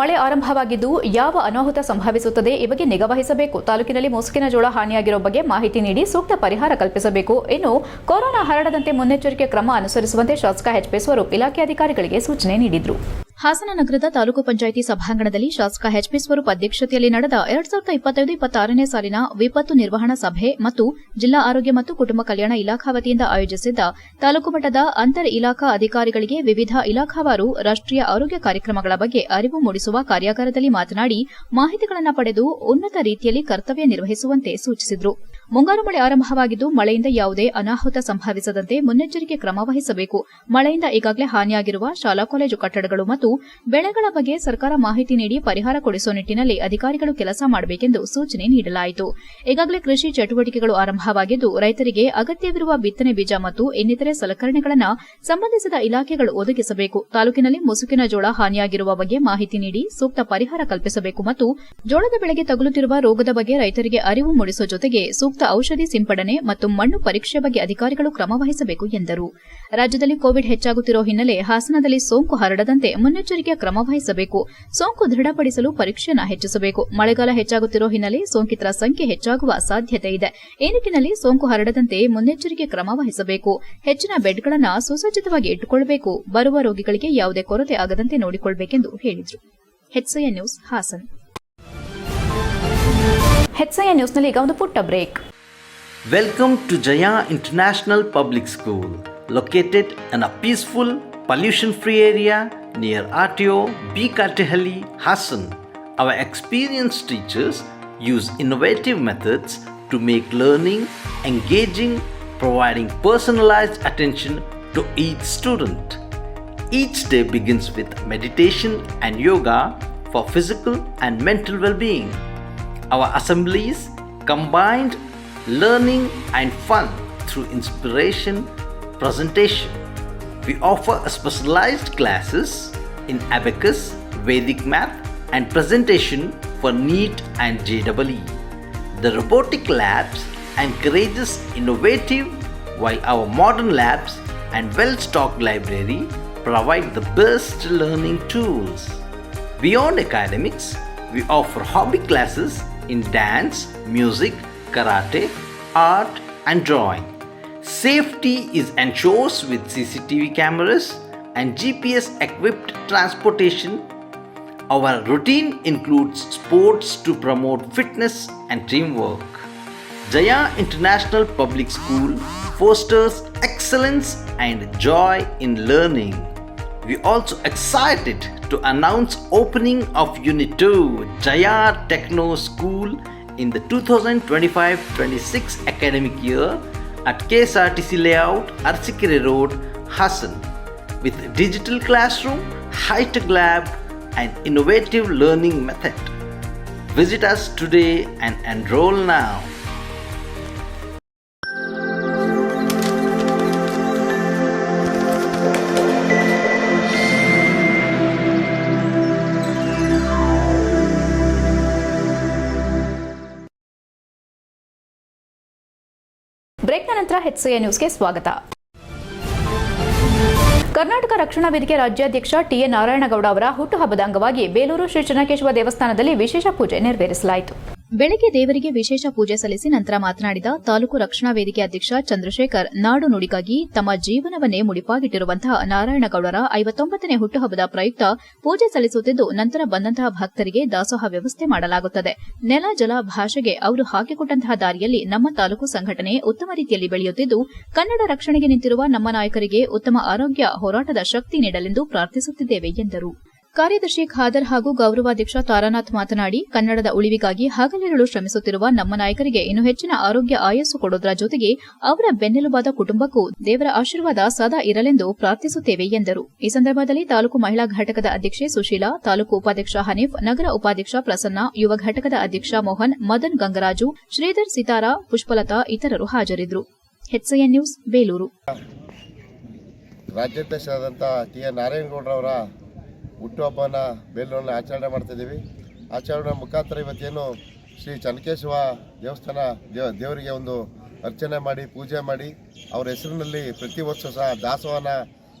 ಮಳೆ ಆರಂಭವಾಗಿದ್ದು ಯಾವ ಅನಾಹುತ ಸಂಭವಿಸುತ್ತದೆ ಈ ಬಗ್ಗೆ ನಿಗಾವಹಿಸಬೇಕು ತಾಲೂಕಿನಲ್ಲಿ ಮುಸುಕಿನ ಜೋಳ ಹಾನಿಯಾಗಿರೋ ಬಗ್ಗೆ ಮಾಹಿತಿ ನೀಡಿ ಸೂಕ್ತ ಪರಿಹಾರ ಕಲ್ಪಿಸಬೇಕು ಇನ್ನು ಕೊರೋನಾ ಹರಡದಂತೆ ಮುನ್ನೆಚ್ಚರಿಕೆ ಕ್ರಮ ಅನುಸರಿಸುವಂತೆ ಶಾಸಕ ಎಚ್ಪಿ ಸ್ವರೂಪ್ ಇಲಾಖೆ ಅಧಿಕಾರಿಗಳಿಗೆ ಸೂಚನೆ ನೀಡಿದರು. ಹಾಸನ ನಗರದ ತಾಲೂಕು ಪಂಚಾಯಿತಿ ಸಭಾಂಗಣದಲ್ಲಿ ಶಾಸಕ ಎಚ್ಪಿ ಸ್ವರೂಪ್ ಅಧ್ಯಕ್ಷತೆಯಲ್ಲಿ ನಡೆದ ಎರಡ್ ಸಾವಿರದ ಇಪ್ಪತ್ತೈದು, ಇಪ್ಪತ್ತಾರನೇ ಸಾಲಿನ ವಿಪತ್ತು ನಿರ್ವಹಣಾ ಸಭೆ ಮತ್ತು ಜಿಲ್ಲಾ ಆರೋಗ್ಯ ಮತ್ತು ಕುಟುಂಬ ಕಲ್ಯಾಣ ಇಲಾಖಾ ವತಿಯಿಂದ ಆಯೋಜಿಸಿದ್ದ ತಾಲೂಕು ಮಟ್ಟದ ಅಂತರ್ ಇಲಾಖಾ ಅಧಿಕಾರಿಗಳಿಗೆ ವಿವಿಧ ಇಲಾಖಾವಾರು ರಾಷ್ಟೀಯ ಆರೋಗ್ಯ ಕಾರ್ಯಕ್ರಮಗಳ ಬಗ್ಗೆ ಅರಿವು ಮೂಡಿಸುವ ಕಾರ್ಯಾಗಾರದಲ್ಲಿ ಮಾತನಾಡಿ, ಮಾಹಿತಿಗಳನ್ನು ಪಡೆದು ಉನ್ನತ ರೀತಿಯಲ್ಲಿ ಕರ್ತವ್ಯ ನಿರ್ವಹಿಸುವಂತೆ ಸೂಚಿಸಿದರು. ಮುಂಗಾರು ಮಳೆ ಆರಂಭವಾಗಿದ್ದು, ಮಳೆಯಿಂದ ಯಾವುದೇ ಅನಾಹುತ ಸಂಭವಿಸದಂತೆ ಮುನ್ನೆಚ್ಚರಿಕೆ ಕ್ರಮ ವಹಿಸಬೇಕು. ಮಳೆಯಿಂದ ಈಗಾಗಲೇ ಹಾನಿಯಾಗಿರುವ ಶಾಲಾ, ಕಾಲೇಜು ಕಟ್ಟಡಗಳು ಮತ್ತು ಬೆಳೆಗಳ ಬಗ್ಗೆ ಸರ್ಕಾರ ಮಾಹಿತಿ ನೀಡಿ ಪರಿಹಾರ ಕೊಡಿಸುವ ನಿಟ್ಟನಲ್ಲಿ ಅಧಿಕಾರಿಗಳು ಕೆಲಸ ಮಾಡಬೇಕೆಂದು ಸೂಚನೆ ನೀಡಲಾಯಿತು. ಈಗಾಗಲೇ ಕೃಷಿ ಚಟುವಟಿಕೆಗಳು ಆರಂಭವಾಗಿದ್ದು, ರೈತರಿಗೆ ಅಗತ್ಯವಿರುವ ಬಿತ್ತನೆ ಬೀಜ ಮತ್ತು ಇನ್ನಿತರೆ ಸಲಕರಣೆಗಳನ್ನು ಸಂಬಂಧಿಸಿದ ಇಲಾಖೆಗಳು ಒದಗಿಸಬೇಕು. ತಾಲೂಕಿನಲ್ಲಿ ಮುಸುಕಿನ ಜೋಳ ಹಾನಿಯಾಗಿರುವ ಬಗ್ಗೆ ಮಾಹಿತಿ ನೀಡಿ ಸೂಕ್ತ ಪರಿಹಾರ ಕಲ್ಪಿಸಬೇಕು ಮತ್ತು ಜೋಳದ ಬೆಳೆಗೆ ತಗುಲುತ್ತಿರುವ ರೋಗದ ಬಗ್ಗೆ ರೈತರಿಗೆ ಅರಿವು ಮೂಡಿಸುವ ಜೊತೆಗೆ ಸೂಕ್ತ ಔಷಧಿ ಸಿಂಪಡಣೆ ಮತ್ತು ಮಣ್ಣು ಪರೀಕ್ಷೆ ಬಗ್ಗೆ ಅಧಿಕಾರಿಗಳು ಕ್ರಮವಹಿಸಬೇಕು ಎಂದರು. ರಾಜ್ಯದಲ್ಲಿ ಕೋವಿಡ್ ಹೆಚ್ಚಾಗುತ್ತಿರುವ ಹಿನ್ನೆಲೆ ಹಾಸನದಲ್ಲಿ ಸೋಂಕು ಹರಡದಂತೆ ಮುನ್ನೆಚ್ಚರಿಕೆ ಕ್ರಮವಹಿಸಬೇಕು ಸೋಂಕು ದೃಢಪಡಿಸಲು ಪರೀಕ್ಷೆಯನ್ನು ಹೆಚ್ಚಿಸಬೇಕು. ಮಳೆಗಾಲ ಹೆಚ್ಚಾಗುತ್ತಿರುವ ಹಿನ್ನೆಲೆ ಸೋಂಕಿತರ ಸಂಖ್ಯೆ ಹೆಚ್ಚಾಗುವ ಸಾಧ್ಯತೆ ಇದೆ. ಈ ನಿಟ್ಟಿನಲ್ಲಿ ಸೋಂಕು ಹರಡದಂತೆ ಮುನ್ನೆಚ್ಚರಿಕೆ ಕ್ರಮ ವಹಿಸಬೇಕು. ಹೆಚ್ಚಿನ ಬೆಡ್ಗಳನ್ನು ಸುಸಜ್ಜಿತವಾಗಿ ಇಟ್ಟುಕೊಳ್ಳಬೇಕು ಬರುವ ರೋಗಿಗಳಿಗೆ ಯಾವುದೇ ಕೊರತೆ ಆಗದಂತೆ ನೋಡಿಕೊಳ್ಳಬೇಕೆಂದು ಹೇಳಿದರು. ನ್ಯೂಸ್ ಹಾಸನ್. ನ್ಯೂಸ್ನಲ್ಲಿ ಈಗ ಒಂದು ಪುಟ್ಟ break. Welcome to Jaya International Public School, located in a peaceful, pollution free area near RTO B. Hassan. Our experienced teachers use innovative methods to make learning engaging, providing personalized attention to each student. Each day begins with meditation and yoga for physical and mental well being. Our assemblies combined learning and fun through inspiration presentation. We offer specialized classes in abacus, Vedic math, and presentation for NEET and JEE. The robotic labs encourages innovative while our modern labs and well-stocked library provide the best learning tools. Beyond academics, we offer hobby classes in dance, music, karate, art, and drawing. Safety is ensured with CCTV cameras and GPS equipped transportation. Our routine includes sports to promote fitness and teamwork. Jaya International Public School fosters excellence and joy in learning. We are also excited to announce opening of Unit 2 Jaya Techno School in the 2025-26 academic year at KSRTC layout Arsikere Road, Hassan with digital classroom, high-tech lab and innovative learning method. Visit us today and enroll now. ಬ್ರೇಕ್ನ ನಂತರ ಹೆಚ್ಸಿಎ ನ್ಯೂಸ್ಗೆ ಸ್ವಾಗತ. ಕರ್ನಾಟಕ ರಕ್ಷಣಾ ವೇದಿಕೆ ರಾಜ್ಯಾಧ್ಯಕ್ಷ ಟಿಎ ನಾರಾಯಣಗೌಡ ಅವರ ಹುಟ್ಟುಹಬ್ಬದ ಅಂಗವಾಗಿ ಬೇಲೂರು ಶ್ರೀ ಚನ್ನಕೇಶವ ದೇವಸ್ಥಾನದಲ್ಲಿ ವಿಶೇಷ ಪೂಜೆ ನೆರವೇರಿಸಲಾಯಿತು. ಬೆಳಗ್ಗೆ ದೇವರಿಗೆ ವಿಶೇಷ ಪೂಜೆ ಸಲ್ಲಿಸಿ ನಂತರ ಮಾತನಾಡಿದ ತಾಲೂಕು ರಕ್ಷಣಾ ವೇದಿಕೆ ಅಧ್ಯಕ್ಷ ಚಂದ್ರಶೇಖರ್, ನಾಡು ನುಡಿಗಾಗಿ ತಮ್ಮ ಜೀವನವನ್ನೇ ಮುಡಿಪಾಗಿಟ್ಟಿರುವಂತಹ ನಾರಾಯಣಗೌಡರ ಐವತ್ತೊಂಬತ್ತನೇ ಹುಟ್ಟುಹಬ್ಬದ ಪ್ರಯುಕ್ತ ಪೂಜೆ ಸಲ್ಲಿಸುತ್ತಿದ್ದು, ನಂತರ ಬಂದಂತಹ ಭಕ್ತರಿಗೆ ದಾಸೋಹ ವ್ಯವಸ್ಥೆ ಮಾಡಲಾಗುತ್ತದೆ. ನೆಲ, ಜಲ, ಭಾಷೆಗೆ ಅವರು ಹಾಕಿಕೊಟ್ಟಂತಹ ದಾರಿಯಲ್ಲಿ ನಮ್ಮ ತಾಲೂಕು ಸಂಘಟನೆ ಉತ್ತಮ ರೀತಿಯಲ್ಲಿ ಬೆಳೆಯುತ್ತಿದ್ದು, ಕನ್ನಡ ರಕ್ಷಣೆಗೆ ನಿಂತಿರುವ ನಮ್ಮ ನಾಯಕರಿಗೆ ಉತ್ತಮ ಆರೋಗ್ಯ, ಹೋರಾಟದ ಶಕ್ತಿ ನೀಡಲೆಂದು ಪ್ರಾರ್ಥಿಸುತ್ತಿದ್ದೇವೆ ಎಂದರು. ಕಾರ್ಯದರ್ಶಿ ಖಾದರ್ ಹಾಗೂ ಗೌರವಾಧ್ಯಕ್ಷ ತಾರಾನಾಥ್ ಮಾತನಾಡಿ, ಕನ್ನಡದ ಉಳಿವಿಗಾಗಿ ಹಗಲಿರುಳು ಶ್ರಮಿಸುತ್ತಿರುವ ನಮ್ಮ ನಾಯಕರಿಗೆ ಇನ್ನು ಹೆಚ್ಚಿನ ಆರೋಗ್ಯ ಆಯಸ್ಸು ಕೊಡೋದರ ಜೊತೆಗೆ ಅವರ ಬೆನ್ನೆಲುಬಾದ ಕುಟುಂಬಕ್ಕೂ ದೇವರ ಆಶೀರ್ವಾದ ಸದಾ ಇರಲೆಂದು ಪ್ರಾರ್ಥಿಸುತ್ತೇವೆ ಎಂದರು. ಈ ಸಂದರ್ಭದಲ್ಲಿ ತಾಲೂಕು ಮಹಿಳಾ ಘಟಕದ ಅಧ್ಯಕ್ಷೆ ಸುಶೀಲಾ, ತಾಲೂಕು ಉಪಾಧ್ಯಕ್ಷ ಹನೀಫ್, ನಗರ ಉಪಾಧ್ಯಕ್ಷ ಪ್ರಸನ್ನ, ಯುವ ಘಟಕದ ಅಧ್ಯಕ್ಷ ಮೋಹನ್, ಮದನ್ ಗಂಗರಾಜು, ಶ್ರೀಧರ್ ಸಿತಾರಾ, ಪುಷ್ಪಲತಾ ಇತರರು ಹಾಜರಿದ್ದರು. ನ್ಯೂಸ್, ಬೇಲೂರು. ರಾಜ್ಯಾಧ್ಯಕ್ಷರಾದಂಥ ಟಿ ಎನ್ ನಾರಾಯಣಗೌಡರವರ ಹುಟ್ಟುಹಬ್ಬನ ಬೇಲೂರಲ್ಲಿ ಆಚರಣೆ ಮಾಡ್ತಿದ್ದೀವಿ. ಆಚರಣೆ ಮುಖಾಂತರ ಇವತ್ತೇನು ಶ್ರೀ ಚನ್ನಕೇಶವ ದೇವಸ್ಥಾನ ದೇವ ದೇವರಿಗೆ ಒಂದು ಅರ್ಚನೆ ಮಾಡಿ, ಪೂಜೆ ಮಾಡಿ, ಅವರ ಹೆಸರಿನಲ್ಲಿ ಪ್ರತಿ ವರ್ಷ ಸಹ ದಾಸವನ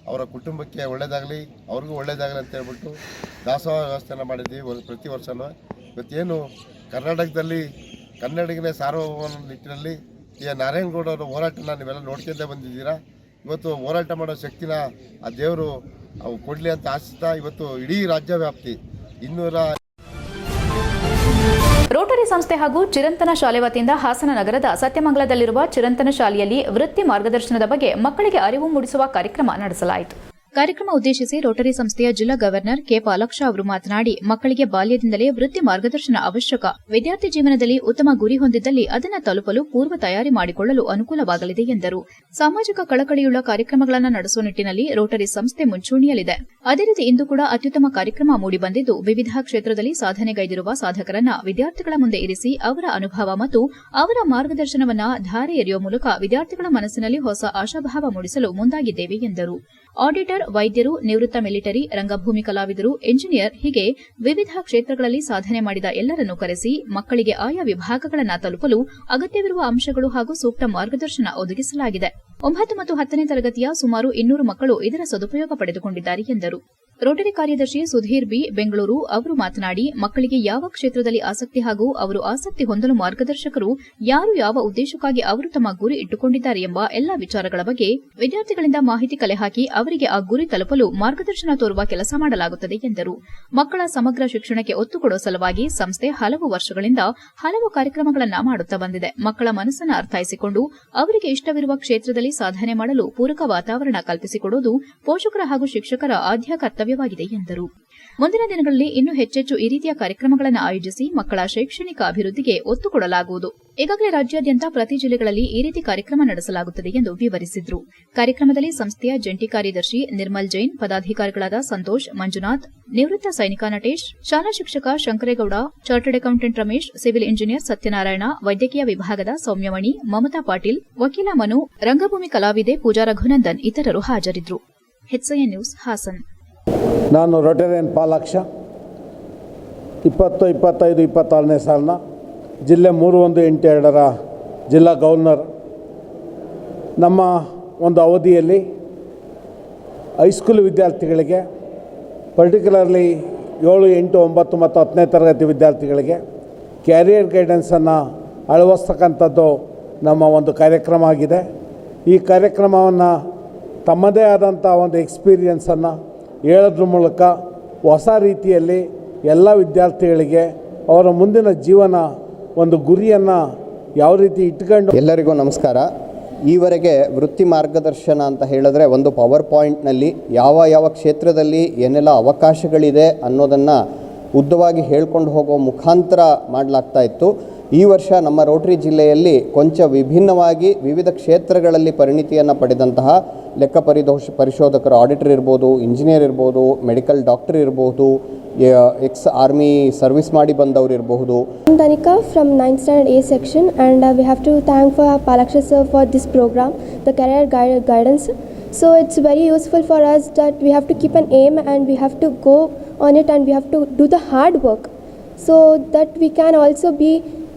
ಅವರ ಕುಟುಂಬಕ್ಕೆ ಒಳ್ಳೆಯದಾಗಲಿ ಅವ್ರಿಗೂ ಒಳ್ಳೆಯದಾಗಲಿ ಅಂತ ಹೇಳ್ಬಿಟ್ಟು ದಾಸೋಹ ವ್ಯವಸ್ಥೆನ ಮಾಡಿದ್ದೀವಿ ಪ್ರತಿ ವರ್ಷವೂ ಇವತ್ತೇನು ಕರ್ನಾಟಕದಲ್ಲಿ, ಕನ್ನಡಿಗನೇ ಸಾರ್ವಭೌಮ ನಿಟ್ಟಿನಲ್ಲಿ ಈ ನಾರಾಯಣಗೌಡರ ಹೋರಾಟನ ನೀವೆಲ್ಲ ನೋಡ್ಕೊಂಡೇ ಬಂದಿದ್ದೀರಾ? ಇವತ್ತು ಹೋರಾಟ ಮಾಡೋ ಶಕ್ತಿನ ಆ ದೇವರು ಅವು ಕೊಡಲಿ ಅಂತ ಆಶಿಸ್ತಾ ಇವತ್ತು ಇಡೀ ರಾಜ್ಯ ವ್ಯಾಪ್ತಿ ಇನ್ನೂರ ರೋಟರಿ ಸಂಸ್ಥೆ ಹಾಗೂ ಚಿರಂತನ ಶಾಲೆ ವತಿಯಿಂದ ಹಾಸನ ನಗರದ ಸತ್ಯಮಂಗಲದಲ್ಲಿರುವ ಚಿರಂತನ ಶಾಲೆಯಲ್ಲಿ ವೃತ್ತಿ ಮಾರ್ಗದರ್ಶನದ ಬಗ್ಗೆ ಮಕ್ಕಳಿಗೆ ಅರಿವು ಮೂಡಿಸುವ ಕಾರ್ಯಕ್ರಮ ನಡೆಸಲಾಯಿತು. ಕಾರ್ಯಕ್ರಮ ಉದ್ದೇಶಿಸಿ ರೋಟರಿ ಸಂಸ್ಥೆಯ ಜಿಲ್ಲಾ ಗವರ್ನರ್ ಕೆ ಪಾಲಾಕ್ಷ ಅವರು ಮಾತನಾಡಿ, ಮಕ್ಕಳಿಗೆ ಬಾಲ್ಯದಿಂದಲೇ ವೃತ್ತಿ ಮಾರ್ಗದರ್ಶನ ಅವಶ್ಯಕ. ವಿದ್ಯಾರ್ಥಿ ಜೀವನದಲ್ಲಿ ಉತ್ತಮ ಗುರಿ ಹೊಂದಿದ್ದಲ್ಲಿ ಅದನ್ನು ತಲುಪಲು ಪೂರ್ವ ತಯಾರಿ ಮಾಡಿಕೊಳ್ಳಲು ಅನುಕೂಲವಾಗಲಿದೆ ಎಂದರು. ಸಾಮಾಜಿಕ ಕಳಕಳಿಯುಳ್ಳ ಕಾರ್ಯಕ್ರಮಗಳನ್ನು ನಡೆಸುವ ನಿಟ್ಟಿನಲ್ಲಿ ರೋಟರಿ ಸಂಸ್ಥೆ ಮುಂಚೂಣಿಯಲ್ಲಿದೆ. ಅದೇ ರೀತಿ ಇಂದು ಕೂಡ ಅತ್ಯುತ್ತಮ ಕಾರ್ಯಕ್ರಮ ಮೂಡಿಬಂದಿದ್ದು ವಿವಿಧ ಕ್ಷೇತ್ರದಲ್ಲಿ ಸಾಧನೆಗೈದಿರುವ ಸಾಧಕರನ್ನ ವಿದ್ಯಾರ್ಥಿಗಳ ಮುಂದೆ ಇರಿಸಿ ಅವರ ಅನುಭವ ಮತ್ತು ಅವರ ಮಾರ್ಗದರ್ಶನವನ್ನ ಧಾರೆ ಎರೆಯುವ ಮೂಲಕ ವಿದ್ಯಾರ್ಥಿಗಳ ಮನಸ್ಸಿನಲ್ಲಿ ಹೊಸ ಆಶಾಭಾವ ಮೂಡಿಸಲು ಮುಂದಾಗಿದ್ದೇವೆ ಎಂದರು. ಆಡಿಟರ್, ವೈದ್ಯರು, ನಿವೃತ್ತ ಮಿಲಿಟರಿ, ರಂಗಭೂಮಿ ಕಲಾವಿದರು, ಎಂಜಿನಿಯರ್ ಹೀಗೆ ವಿವಿಧ ಕ್ಷೇತ್ರಗಳಲ್ಲಿ ಸಾಧನೆ ಮಾಡಿದ ಎಲ್ಲರನ್ನೂ ಕರೆಸಿ ಮಕ್ಕಳಿಗೆ ಆಯಾ ವಿಭಾಗಗಳನ್ನು ತಲುಪಲು ಅಗತ್ಯವಿರುವ ಅಂಶಗಳು ಹಾಗೂ ಸೂಕ್ತ ಮಾರ್ಗದರ್ಶನ ಒದಗಿಸಲಾಗಿದೆ. ಒಂಬತ್ತು ಮತ್ತು ಹತ್ತನೇ ತರಗತಿಯ ಸುಮಾರು ಇನ್ನೂರು ಮಕ್ಕಳು ಇದರ ಸದುಪಯೋಗ ಪಡೆದುಕೊಂಡಿದ್ದಾರೆ ಎಂದರು. ರೋಟರಿ ಕಾರ್ಯದರ್ಶಿ ಸುಧೀರ್ ಬಿ, ಬೆಂಗಳೂರು, ಅವರು ಮಾತನಾಡಿ, ಮಕ್ಕಳಿಗೆ ಯಾವ ಕ್ಷೇತ್ರದಲ್ಲಿ ಆಸಕ್ತಿ ಹಾಗೂ ಅವರು ಆಸಕ್ತಿ ಹೊಂದಲು ಮಾರ್ಗದರ್ಶಕರು ಯಾರು ಯಾವ ಉದ್ದೇಶಕ್ಕಾಗಿ ಅವರು ತಮ್ಮ ಗುರಿ ಇಟ್ಟುಕೊಂಡಿದ್ದಾರೆ ಎಂಬ ಎಲ್ಲಾ ವಿಚಾರಗಳ ಬಗ್ಗೆ ವಿದ್ಯಾರ್ಥಿಗಳಿಂದ ಮಾಹಿತಿ ಕಲೆ ಹಾಕಿ ಅವರಿಗೆ ಆ ಗುರಿ ತಲುಪಲು ಮಾರ್ಗದರ್ಶನ ತೋರುವ ಕೆಲಸ ಮಾಡಲಾಗುತ್ತದೆ ಎಂದರು. ಮಕ್ಕಳ ಸಮಗ್ರ ಶಿಕ್ಷಣಕ್ಕೆ ಒತ್ತು ಕೊಡುವ ಸಲುವಾಗಿ ಸಂಸ್ಥೆ ಹಲವು ವರ್ಷಗಳಿಂದ ಹಲವು ಕಾರ್ಯಕ್ರಮಗಳನ್ನು ಮಾಡುತ್ತಾ ಬಂದಿದೆ. ಮಕ್ಕಳ ಮನಸ್ಸನ್ನು ಅರ್ಥೈಸಿಕೊಂಡು ಅವರಿಗೆ ಇಷ್ಟವಿರುವ ಕ್ಷೇತ್ರದಲ್ಲಿ ಸಾಧನೆ ಮಾಡಲು ಪೂರಕ ವಾತಾವರಣ ಕಲ್ಪಿಸಿಕೊಡುವುದು ಪೋಷಕರ ಹಾಗೂ ಶಿಕ್ಷಕರ ಆದ್ಯ ಕರ್ತವ್ಯವಾಗಿದೆ ಎಂದರು. ಮುಂದಿನ ದಿನಗಳಲ್ಲಿ ಇನ್ನೂ ಹೆಚ್ಚೆಚ್ಚು ಈ ರೀತಿಯ ಕಾರ್ಯಕ್ರಮಗಳನ್ನು ಆಯೋಜಿಸಿ ಮಕ್ಕಳ ಶೈಕ್ಷಣಿಕ ಅಭಿವೃದ್ಧಿಗೆ ಒತ್ತು ಕೊಡಲಾಗುವುದು. ಈಗಾಗಲೇ ರಾಜ್ಯಾದ್ಯಂತ ಪ್ರತಿ ಜಿಲ್ಲೆಗಳಲ್ಲಿ ಈ ರೀತಿ ಕಾರ್ಯಕ್ರಮ ನಡೆಸಲಾಗುತ್ತದೆ ಎಂದು ವಿವರಿಸಿದರು. ಕಾರ್ಯಕ್ರಮದಲ್ಲಿ ಸಂಸ್ಥೆಯ ಜಂಟಿ ಕಾರ್ಯದರ್ಶಿ ನಿರ್ಮಲ್ ಜೈನ್, ಪದಾಧಿಕಾರಿಗಳಾದ ಸಂತೋಷ್, ಮಂಜುನಾಥ್, ನಿವೃತ್ತ ಸೈನಿಕ ನಟೇಶ್, ಶಾಲಾ ಶಿಕ್ಷಕ Shankaregowda, chartered accountant Ramesh, civil engineer Satyanarayana, ವೈದ್ಯಕೀಯ ವಿಭಾಗದ ಸೌಮ್ಯಮಣಿ, ಮಮತಾ ಪಾಟೀಲ್, ವಕೀಲ ಮನು, ರಂಗಭೂಮಿ ಕಲಾವಿದೆ ಪೂಜಾ ರಘುನಂದನ್ ಇತರರು ಹಾಜರಿದ್ದರು ನ್ಯೂಸ್ ಹಾಸನ್. ನಾನು ರೊಟೇರಿಯನ್ ಪಾಲಾಕ್ಷ, ಇಪ್ಪತ್ತು, ಇಪ್ಪತ್ತೈದು, ಇಪ್ಪತ್ತಾರನೇ ಸಾಲಿನ ಜಿಲ್ಲೆ ಮೂರು ಒಂದು ಎಂಟು ಎರಡರ ಜಿಲ್ಲಾ ಗವರ್ನರ್. ನಮ್ಮ ಒಂದು ಅವಧಿಯಲ್ಲಿ ಹೈಸ್ಕೂಲ್ ವಿದ್ಯಾರ್ಥಿಗಳಿಗೆ ಪರ್ಟಿಕ್ಯುಲರ್ಲಿ ಏಳು, ಎಂಟು, ಒಂಬತ್ತು ಮತ್ತು ಹತ್ತನೇ ತರಗತಿ ವಿದ್ಯಾರ್ಥಿಗಳಿಗೆ ಕ್ಯಾರಿಯರ್ ಗೈಡೆನ್ಸನ್ನು ಅಳವಡಿಸ್ತಕ್ಕಂಥದ್ದು ನಮ್ಮ ಒಂದು ಕಾರ್ಯಕ್ರಮ ಆಗಿದೆ. ಈ ಕಾರ್ಯಕ್ರಮವನ್ನು ತಮ್ಮದೇ ಆದಂಥ ಒಂದು ಎಕ್ಸ್ಪೀರಿಯನ್ಸನ್ನು ಹೇಳೋದ್ರ ಮೂಲಕ ಹೊಸ ರೀತಿಯಲ್ಲಿ ಎಲ್ಲ ವಿದ್ಯಾರ್ಥಿಗಳಿಗೆ ಅವರ ಮುಂದಿನ ಜೀವನ ಒಂದು ಗುರಿಯನ್ನು ಯಾವ ರೀತಿ ಇಟ್ಕೊಂಡು ಎಲ್ಲರಿಗೂ ನಮಸ್ಕಾರ. ಈವರೆಗೆ ವೃತ್ತಿ ಮಾರ್ಗದರ್ಶನ ಅಂತ ಹೇಳಿದ್ರೆ ಒಂದು ಪವರ್ ಪಾಯಿಂಟ್ನಲ್ಲಿ ಯಾವ ಯಾವ ಕ್ಷೇತ್ರದಲ್ಲಿ ಏನೆಲ್ಲ ಅವಕಾಶಗಳಿದೆ ಅನ್ನೋದನ್ನು ಉದ್ದವಾಗಿ ಹೇಳ್ಕೊಂಡು ಹೋಗೋ ಮುಖಾಂತರ ಮಾಡಲಾಗ್ತಾ ಇತ್ತು. ಈ ವರ್ಷ ನಮ್ಮ ರೋಟರಿ ಜಿಲ್ಲೆಯಲ್ಲಿ ಕೊಂಚ ವಿಭಿನ್ನವಾಗಿ ವಿವಿಧ ಕ್ಷೇತ್ರಗಳಲ್ಲಿ ಪರಿಣಿತಿಯನ್ನು ಪಡೆದಂತಹ ಲೆಕ್ಕ ಪರಿದೋಷ ಪರಿಶೋಧಕರು ಆಡಿಟರ್ ಇರ್ಬೋದು ಇಂಜಿನಿಯರ್ ಇರ್ಬೋದು ಮೆಡಿಕಲ್ ಡಾಕ್ಟರ್ ಇರ್ಬೋದು ಎಕ್ಸ್ ಆರ್ಮಿ ಸರ್ವಿಸ್ ಮಾಡಿ ಬಂದವರು ಇರಬಹುದು. I'm Danika from 9th standard A section and uh, we have to thank for Palaksha sir for this program, guide guidance so it's very useful for us that we have to keep an aim and we have to go on it and we have to do the hard work so that we can also be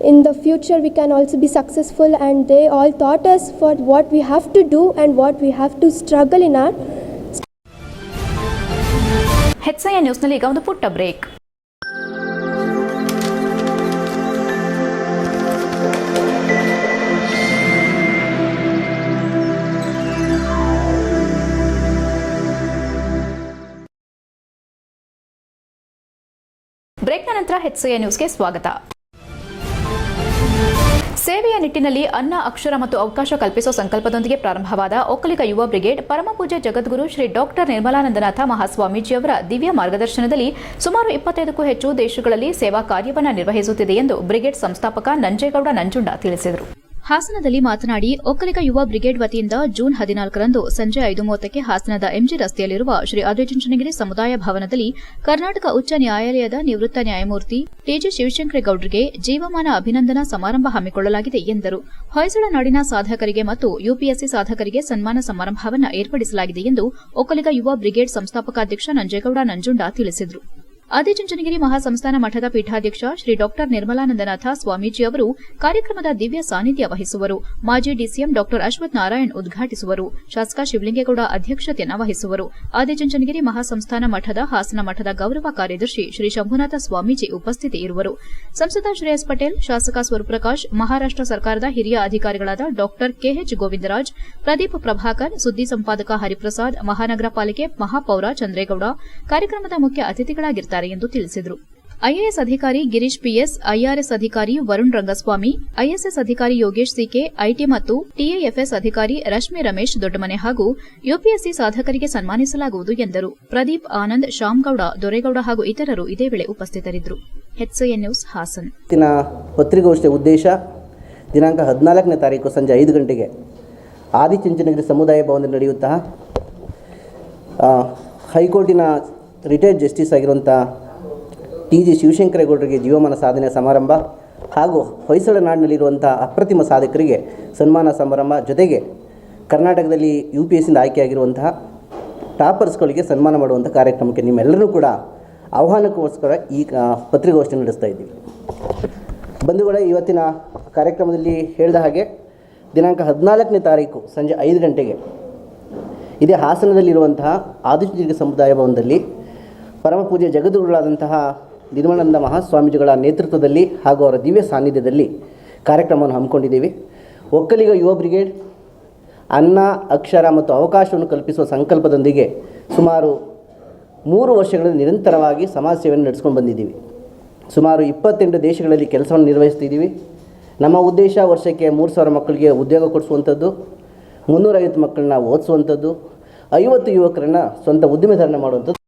in the future we can also be successful and they all taught us for what we have to do and what we have to struggle in our ಹೆಚ್ಐಎ ನ್ಯೂಸ್ನಲ್ಲಿ ಈಗ ಒಂದು ಪುಟ್ಟ ಬ್ರೇಕ್ ಬ್ರೇಕ್ನ ನಂತರ ಹೆಚ್ಐಎ ನ್ಯೂಸ್ಗೆ ಸ್ವಾಗತ ಸೇವೆಯ ನಿಟ್ಟಿನಲ್ಲಿ ಅನ್ನ, ಅಕ್ಷರ ಮತ್ತು ಅವಕಾಶ ಕಲ್ಪಿಸುವ ಸಂಕಲ್ಪದೊಂದಿಗೆ ಪ್ರಾರಂಭವಾದ ಒಕ್ಕಲಿಗ ಯುವ ಬ್ರಿಗೇಡ್ ಪರಮಪೂಜೆ ಜಗದ್ಗುರು ಶ್ರೀ ಡಾಕ್ಟರ್ ನಿರ್ಮಲಾನಂದನಾಥ ಮಹಾಸ್ವಾಮೀಜಿಯವರ ದಿವ್ಯ ಮಾರ್ಗದರ್ಶನದಲ್ಲಿ ಸುಮಾರು ಇಪ್ಪತ್ತೈದಕ್ಕೂ ಹೆಚ್ಚು ದೇಶಗಳಲ್ಲಿ ಸೇವಾ ಕಾರ್ಯವನ್ನು ನಿರ್ವಹಿಸುತ್ತಿದೆ ಎಂದು ಬ್ರಿಗೇಡ್ ಸಂಸ್ಥಾಪಕ ನಂಜೇಗೌಡ ನಂಜುಂಡ ತಿಳಿಸಿದರು. ಹಾಸನದಲ್ಲಿ ಮಾತನಾಡಿ, ಒಕ್ಕಲಿಗ ಯುವ ಬ್ರಿಗೇಡ್ ವತಿಯಿಂದ ಜೂನ್ ಹದಿನಾಲ್ಕರಂದು ಸಂಜೆ ಐದು ಮೂವತ್ತಕ್ಕೆ ಹಾಸನದ ಎಂಜಿ ರಸ್ತೆಯಲ್ಲಿರುವ ಶ್ರೀ ಆದಿಚುಂಚನಗಿರಿ ಸಮುದಾಯ ಭವನದಲ್ಲಿ ಕರ್ನಾಟಕ ಉಚ್ಚ ನ್ಯಾಯಾಲಯದ ನಿವೃತ್ತ ನ್ಯಾಯಮೂರ್ತಿ ಟಿಜಿ ಶಿವಶಂಕರೇಗೌಡರಿಗೆ ಜೀವಮಾನ ಅಭಿನಂದನಾ ಸಮಾರಂಭ ಹಮ್ಮಿಕೊಳ್ಳಲಾಗಿದೆ ಎಂದರು. ಹೊಯ್ಸಳ ನಾಡಿನ ಸಾಧಕರಿಗೆ ಮತ್ತು ಯುಪಿಎಸ್ಸಿ ಸಾಧಕರಿಗೆ ಸನ್ಮಾನ ಸಮಾರಂಭವನ್ನು ಏರ್ಪಡಿಸಲಾಗಿದೆ ಎಂದು ಒಕ್ಕಲಿಗ ಯುವ ಬ್ರಿಗೇಡ್ ಸಂಸ್ಥಾಪಕಾಧ್ಯಕ್ಷ ನಂಜೇಗೌಡ ನಂಜುಂಡ ತಿಳಿಸಿದರು. ಆದಿಚುಂಚನಗಿರಿ ಮಹಾಸಂಸ್ಥಾನ ಮಠದ ಪೀಠಾಧ್ಯಕ್ಷ ಶ್ರೀ ಡಾಕ್ಟರ್ ನಿರ್ಮಲಾನಂದನಾಥ ಸ್ವಾಮೀಜಿ ಅವರು ಕಾರ್ಯಕ್ರಮದ ದಿವ್ಯ ಸಾನ್ನಿಧ್ಯ ವಹಿಸುವರು. ಮಾಜಿ ಡಿಸಿಎಂ ಡಾಕ್ಟರ್ ಅಶ್ವಥ್ ನಾರಾಯಣ್ ಉದ್ಘಾಟಿಸುವರು. ಶಾಸಕ ಶಿವಲಿಂಗೇಗೌಡ ಅಧ್ಯಕ್ಷತೆಯನ್ನು ವಹಿಸುವರು. ಆದಿಚುಂಚನಗಿರಿ ಮಹಾಸಂಸ್ಥಾನ ಮಠದ ಹಾಸನ ಮಠದ ಗೌರವ ಕಾರ್ಯದರ್ಶಿ ಶ್ರೀ ಶಂಭುನಾಥ ಸ್ವಾಮೀಜಿ ಉಪಸ್ಥಿತಿ ಇರುವರು. ಸಂಸದ ಶ್ರೇಯಸ್ ಪಟೇಲ್, ಶಾಸಕ ಸ್ವರೂಪ್ರಕಾಶ್ ಮಹಾರಾಷ್ಟ ಸರ್ಕಾರದ ಹಿರಿಯ ಅಧಿಕಾರಿಗಳಾದ doctor K H Govindaraj, Pradeep Prabhakar, ಸುದ್ದಿ ಸಂಪಾದಕ ಹರಿಪ್ರಸಾದ್, ಮಹಾನಗರ ಪಾಲಿಕೆ ಮಹಾಪೌರ ಚಂದ್ರೇಗೌಡ, ಕಾರ್ಯಕ್ರಮದ ಮುಖ್ಯ ಅತಿಥಿಗಳಾಗಿರುತ್ತಾರೆ ಎಂದು ತಿಳಿಸಿದರು. ಐಎಎಸ್ ಅಧಿಕಾರಿ ಗಿರೀಶ್ ಪಿಎಸ್, ಐಆರ್ಎಸ್ ಅಧಿಕಾರಿ ವರುಣ್ ರಂಗಸ್ವಾಮಿ, ಐಎಸ್ಎಸ್ ಅಧಿಕಾರಿ ಯೋಗೇಶ್ ಸಿಕೆ, ಐಟಿ ಮತ್ತು ಟಿಎಎಫ್ಎಸ್ ಅಧಿಕಾರಿ ರಶ್ಮಿ ರಮೇಶ್ ದೊಡ್ಡಮನೆ ಹಾಗೂ ಯುಪಿಎಸ್ಸಿ ಸಾಧಕರಿಗೆ ಸನ್ಮಾನಿಸಲಾಗುವುದು ಎಂದರು. ಪ್ರದೀಪ್ ಆನಂದ್, ಶ್ಯಾಮ್ಗೌಡ, ದೊರೆಗೌಡ ಹಾಗೂ ಇತರರು ಇದೇ ವೇಳೆ ಉಪಸ್ಥಿತರಿದ್ದರು. ನ್ಯೂಸ್, ಹಾಸನ್. ದಿನ ಪತ್ರಿಕಾಗೋಷ್ಠಿಯ ಉದ್ದೇಶ, ದಿನಾಂಕ ಹದಿನಾಲ್ಕನೇ ತಾರೀಕು ಸಂಜೆ ಐದು ಗಂಟೆಗೆ ಆದಿಚುಂಚನಗಿರಿ ಸಮುದಾಯ ಭವನದಲ್ಲಿ ನಡೆಯುತ್ತಾ ಹೈಕೋರ್ಟಿನ ರಿಟೈರ್ಡ್ ಜಸ್ಟಿಸ್ ಆಗಿರುವಂಥ ಟಿ ಜಿ ಶಿವಶಂಕರೇಗೌಡರಿಗೆ ಜೀವಮಾನ ಸಾಧನೆ ಸಮಾರಂಭ ಹಾಗೂ ಹೊಯ್ಸಳ ನಾಡಿನಲ್ಲಿರುವಂಥ ಅಪ್ರತಿಮ ಸಾಧಕರಿಗೆ ಸನ್ಮಾನ ಸಮಾರಂಭ ಜೊತೆಗೆ ಕರ್ನಾಟಕದಲ್ಲಿ ಯು ಪಿ ಎಸ್ಸಿಂದ ಆಯ್ಕೆಯಾಗಿರುವಂತಹ ಟಾಪರ್ಸ್ಗಳಿಗೆ ಸನ್ಮಾನ ಮಾಡುವಂಥ ಕಾರ್ಯಕ್ರಮಕ್ಕೆ ನಿಮ್ಮೆಲ್ಲರೂ ಕೂಡ ಆಹ್ವಾನಕ್ಕೋಸ್ಕರ ಈ ಪತ್ರಿಕಾಗೋಷ್ಠಿ ನಡೆಸ್ತಾ ಇದ್ದೀವಿ. ಬಂಧುಗಳೇ, ಇವತ್ತಿನ ಕಾರ್ಯಕ್ರಮದಲ್ಲಿ ಹೇಳಿದ ಹಾಗೆ ದಿನಾಂಕ ಹದಿನಾಲ್ಕನೇ ತಾರೀಕು ಸಂಜೆ ಐದು ಗಂಟೆಗೆ ಇದೇ ಹಾಸನದಲ್ಲಿರುವಂತಹ ಆದಿಚುಂಚನಗಿರಿ ಸಮುದಾಯ ಭವನದಲ್ಲಿ ಪರಮ ಪೂಜ್ಯ ಜಗದ್ಗುರುಗಳಾದಂತಹ ನಿರ್ಮಲಾನಂದ ಮಹಾಸ್ವಾಮೀಜಿಗಳ ನೇತೃತ್ವದಲ್ಲಿ ಹಾಗೂ ಅವರ ದಿವ್ಯ ಸಾನ್ನಿಧ್ಯದಲ್ಲಿ ಕಾರ್ಯಕ್ರಮವನ್ನು ಹಮ್ಮಿಕೊಂಡಿದ್ದೀವಿ. ಒಕ್ಕಲಿಗ ಯುವ ಬ್ರಿಗೇಡ್, ಅನ್ನ, ಅಕ್ಷರ ಮತ್ತು ಅವಕಾಶವನ್ನು ಕಲ್ಪಿಸುವ ಸಂಕಲ್ಪದೊಂದಿಗೆ ಸುಮಾರು ಮೂರು ವರ್ಷಗಳಲ್ಲಿ ನಿರಂತರವಾಗಿ ಸಮಾಜ ಸೇವೆಯನ್ನು ನಡೆಸ್ಕೊಂಡು ಬಂದಿದ್ದೀವಿ. ಸುಮಾರು ಇಪ್ಪತ್ತೆಂಟು ದೇಶಗಳಲ್ಲಿ ಕೆಲಸವನ್ನು ನಿರ್ವಹಿಸ್ತಿದ್ದೀವಿ ನಮ್ಮ ಉದ್ದೇಶ ವರ್ಷಕ್ಕೆ ಮೂರು ಸಾವಿರ ಮಕ್ಕಳಿಗೆ ಉದ್ಯೋಗ ಕೊಡಿಸುವಂಥದ್ದು, ಮುನ್ನೂರೈವತ್ತು ಮಕ್ಕಳನ್ನ ಓದಿಸುವಂಥದ್ದು, ಐವತ್ತು ಯುವಕರನ್ನು ಸ್ವಂತ ಉದ್ದಿಮೆದಾರನ ಮಾಡುವಂಥದ್ದು.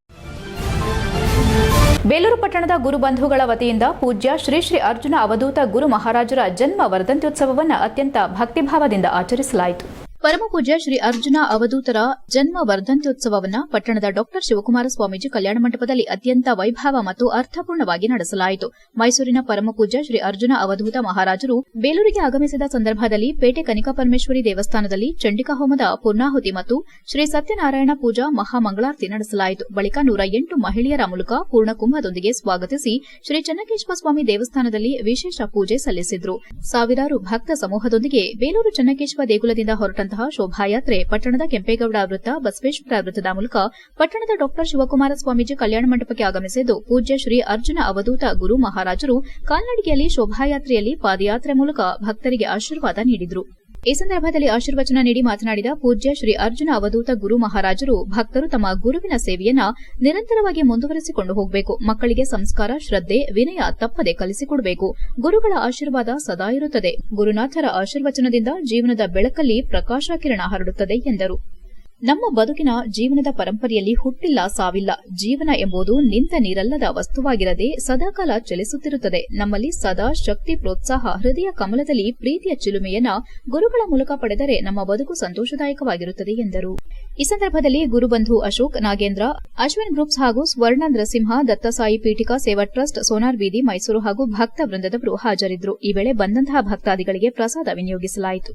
ಬೇಲೂರು ಪಟ್ಟಣದ ಗುರುಬಂಧುಗಳ ವತಿಯಿಂದ ಪೂಜ್ಯ ಶ್ರೀ ಶ್ರೀ ಅರ್ಜುನ ಅವಧೂತ ಗುರು ಮಹಾರಾಜರ ಜನ್ಮ ವರ್ಧಂತ್ಯೋತ್ಸವವನ್ನು ಅತ್ಯಂತ ಭಕ್ತಿಭಾವದಿಂದ ಆಚರಿಸಲಾಯಿತು. ಪರಮಪೂಜ್ಯ ಶ್ರೀ ಅರ್ಜುನ ಅವಧೂತರ ಜನ್ಮ ವರ್ಧಂತ್ಯೋತ್ಸವವನ್ನು ಪಟ್ಟಣದ ಡಾಕ್ಟರ್ ಶಿವಕುಮಾರ ಸ್ವಾಮೀಜಿ ಕಲ್ಯಾಣ ಮಂಟಪದಲ್ಲಿ ಅತ್ಯಂತ ವೈಭವ ಮತ್ತು ಅರ್ಥಪೂರ್ಣವಾಗಿ ನಡೆಸಲಾಯಿತು. ಮೈಸೂರಿನ ಪರಮಪೂಜ್ಯ ಶ್ರೀ ಅರ್ಜುನ ಅವಧೂತ ಮಹಾರಾಜರು ಬೇಲೂರಿಗೆ ಆಗಮಿಸಿದ ಸಂದರ್ಭದಲ್ಲಿ ಪೇಟೆ ಕನಿಕಾಪರಮೇಶ್ವರಿ ದೇವಸ್ಥಾನದಲ್ಲಿ ಚಂಡಿಕಾ ಹೋಮದ ಪೂರ್ಣಾಹುತಿ ಮತ್ತು ಶ್ರೀ ಸತ್ಯನಾರಾಯಣ ಪೂಜಾ ಮಹಾಮಂಗಳಾರತಿ ನಡೆಸಲಾಯಿತು. ಬಳಿಕ ನೂರ ಎಂಟು ಮಹಿಳೆಯರ ಮೂಲಕ ಪೂರ್ಣಕುಂಭದೊಂದಿಗೆ ಸ್ವಾಗತಿಸಿ ಶ್ರೀ ಚನ್ನಕೇಶ್ವರ ಸ್ವಾಮಿ ದೇವಸ್ಥಾನದಲ್ಲಿ ವಿಶೇಷ ಪೂಜೆ ಸಲ್ಲಿಸಿದ್ರು. ಸಾವಿರಾರು ಭಕ್ತ ಸಮೂಹದೊಂದಿಗೆ ಬೇಲೂರು ಚನ್ನಕೇಶವ ದೇಗುಲದಿಂದ ಹೊರಟಂತಹ ಶೋಭಾಯಾತ್ರೆ ಪಟ್ಟಣದ ಕೆಂಪೇಗೌಡ ವೃತ್ತ, ಬಸವೇಶ್ವರ ವೃತ್ತದ ಮೂಲಕ ಪಟ್ಟಣದ ಡಾಕ್ಟರ್ ಶಿವಕುಮಾರ ಸ್ವಾಮೀಜಿ ಕಲ್ಯಾಣ ಮಂಟಪಕ್ಕೆ ಆಗಮಿಸಿದ್ದು, ಪೂಜ್ಯ ಶ್ರೀ ಅರ್ಜುನ ಅವಧೂತ ಗುರು ಮಹಾರಾಜರು ಕಾಲ್ನಡಿಗೆಯಲ್ಲಿ ಶೋಭಾಯಾತ್ರೆಯಲ್ಲಿ ಪಾದಯಾತ್ರೆ ಮೂಲಕ ಭಕ್ತರಿಗೆ ಆಶೀರ್ವಾದ ನೀಡಿದರು. ಈ ಸಂದರ್ಭದಲ್ಲಿ ಆಶೀರ್ವಚನ ನೀಡಿ ಮಾತನಾಡಿದ ಪೂಜ್ಯ ಶ್ರೀ ಅರ್ಜುನ ಅವಧೂತ ಗುರು ಮಹಾರಾಜರು, ಭಕ್ತರು ತಮ್ಮ ಗುರುವಿನ ಸೇವೆಯನ್ನ ನಿರಂತರವಾಗಿ ಮುಂದುವರೆಸಿಕೊಂಡು ಹೋಗಬೇಕು. ಮಕ್ಕಳಿಗೆ ಸಂಸ್ಕಾರ, ಶ್ರದ್ಧೆ, ವಿನಯ ತಪ್ಪದೆ ಕಲಿಸಿಕೊಡಬೇಕು. ಗುರುಗಳ ಆಶೀರ್ವಾದ ಸದಾ ಇರುತ್ತದೆ. ಗುರುನಾಥರ ಆಶೀರ್ವಚನದಿಂದ ಜೀವನದ ಬೆಳಕಲ್ಲಿ ಪ್ರಕಾಶ ಕಿರಣ ಹರಡುತ್ತದೆ ಎಂದರು. ನಮ್ಮ ಬದುಕಿನ ಜೀವನದ ಪರಂಪರೆಯಲ್ಲಿ ಹುಟ್ಟಿಲ್ಲ ಸಾವಿಲ್ಲ. ಜೀವನ ಎಂಬುದು ನಿಂತ ನೀರಲ್ಲದ ವಸ್ತುವಾಗಿರದೆ ಸದಾಕಾಲ ಚಲಿಸುತ್ತಿರುತ್ತದೆ. ನಮ್ಮಲ್ಲಿ ಸದಾ ಶಕ್ತಿ, ಪ್ರೋತ್ಸಾಹ, ಹೃದಯ ಕಮಲದಲ್ಲಿ ಪ್ರೀತಿಯ ಚಿಲುಮೆಯನ್ನ ಗುರುಗಳ ಮೂಲಕ ಪಡೆದರೆ ನಮ್ಮ ಬದುಕು ಸಂತೋಷದಾಯಕವಾಗಿರುತ್ತದೆ ಎಂದರು. ಈ ಸಂದರ್ಭದಲ್ಲಿ ಗುರುಬಂಧು ಅಶೋಕ್ ನಾಗೇಂದ್ರ, ಅಶ್ವಿನ್ ಗ್ರೂಪ್ಸ್ ಹಾಗೂ ಸ್ವರ್ಣ ನರಸಿಂಹ ದತ್ತಸಾಯಿ ಪೀಠಿಕಾ ಸೇವಾ ಟ್ರಸ್ಟ್, ಸೋನಾರ್ ಬೀದಿ ಮೈಸೂರು ಹಾಗೂ ಭಕ್ತ ವೃಂದದವರು ಹಾಜರಿದ್ದರು. ಈ ವೇಳೆ ಬಂದಂತಹ ಭಕ್ತಾದಿಗಳಿಗೆ ಪ್ರಸಾದ ವಿನಿಯೋಗಿಸಲಾಯಿತು.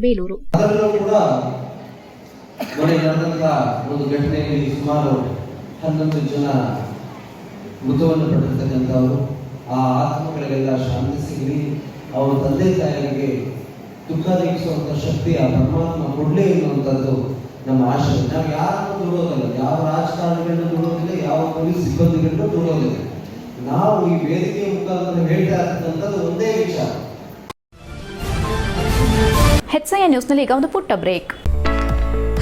ಬೇಲೂರು. ಮೊನ್ನೆ ನಡೆದಂತಹ ಒಂದು ಘಟನೆಯಲ್ಲಿ ಸುಮಾರು ಹನ್ನೊಂದು ಜನ ಮೃತವನ್ನು ಪಡೆದಿರ್ತಕ್ಕಂಥವರು. ಆ ಆತ್ಮಗಳಿಗೆಲ್ಲ ಶಾಂತಿ ಸಿಗಲಿ. ಅವರ ತಂದೆ ತಾಯಿಗಳಿಗೆ ದುಃಖ ನೀಗಿಸುವಂಥ ಶಕ್ತಿ, ಆ ಪರಮಾತ್ಮ ಕೊಡಲೇ ಇರುವಂಥದ್ದು ನಮ್ಮ ಆಶಯ ನಾವು ಯಾರನ್ನು ದೂರೋದಲ್ಲ ಯಾವ ರಾಜಕಾರಣಿಗಳನ್ನ ದೂರೋದಿಲ್ಲ ಯಾವ ಪೊಲೀಸ್ ಸಿಬ್ಬಂದಿಗಳನ್ನ ದೂರೋದಿಲ್ಲ ನಾವು ಈ ವೇದಿಕೆ ಮುಖಾಂತರ ಹೇಳ್ತಾ ಇರ್ತಕ್ಕಂಥದ್ದು ಒಂದೇ ವಿಚಾರ. ಹೆಚ್ಐಎ ನ್ಯೂಸ್ನಲ್ಲಿ ಈಗ ಒಂದು ಪುಟ್ಟ ಬ್ರೇಕ್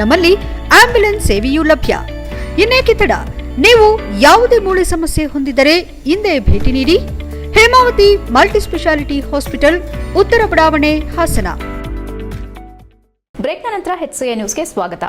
ನಮ್ಮಲ್ಲಿ ಆಂಬ್ಯುಲೆನ್ಸ್ ಸೇವೆಯೂ ಲಭ್ಯ. ಇನ್ನೇಕೆ ತಡ? ನೀವು ಯಾವುದೇ ಮೂಳೆ ಸಮಸ್ಯೆ ಹೊಂದಿದರೆ ಹಿಂದೆ ಭೇಟಿ ನೀಡಿ. ಹೇಮಾವತಿ ಮಲ್ಟಿಸ್ಪೆಷಾಲಿಟಿ ಹಾಸ್ಪಿಟಲ್, ಉತ್ತರ ಬಡಾವಣೆ, ಹಾಸನ. ಬ್ರೇಕ್ ನಂತರ ಹೆಚ್ಸಿಎ ನ್ಯೂಸ್ಗೆ ಸ್ವಾಗತ.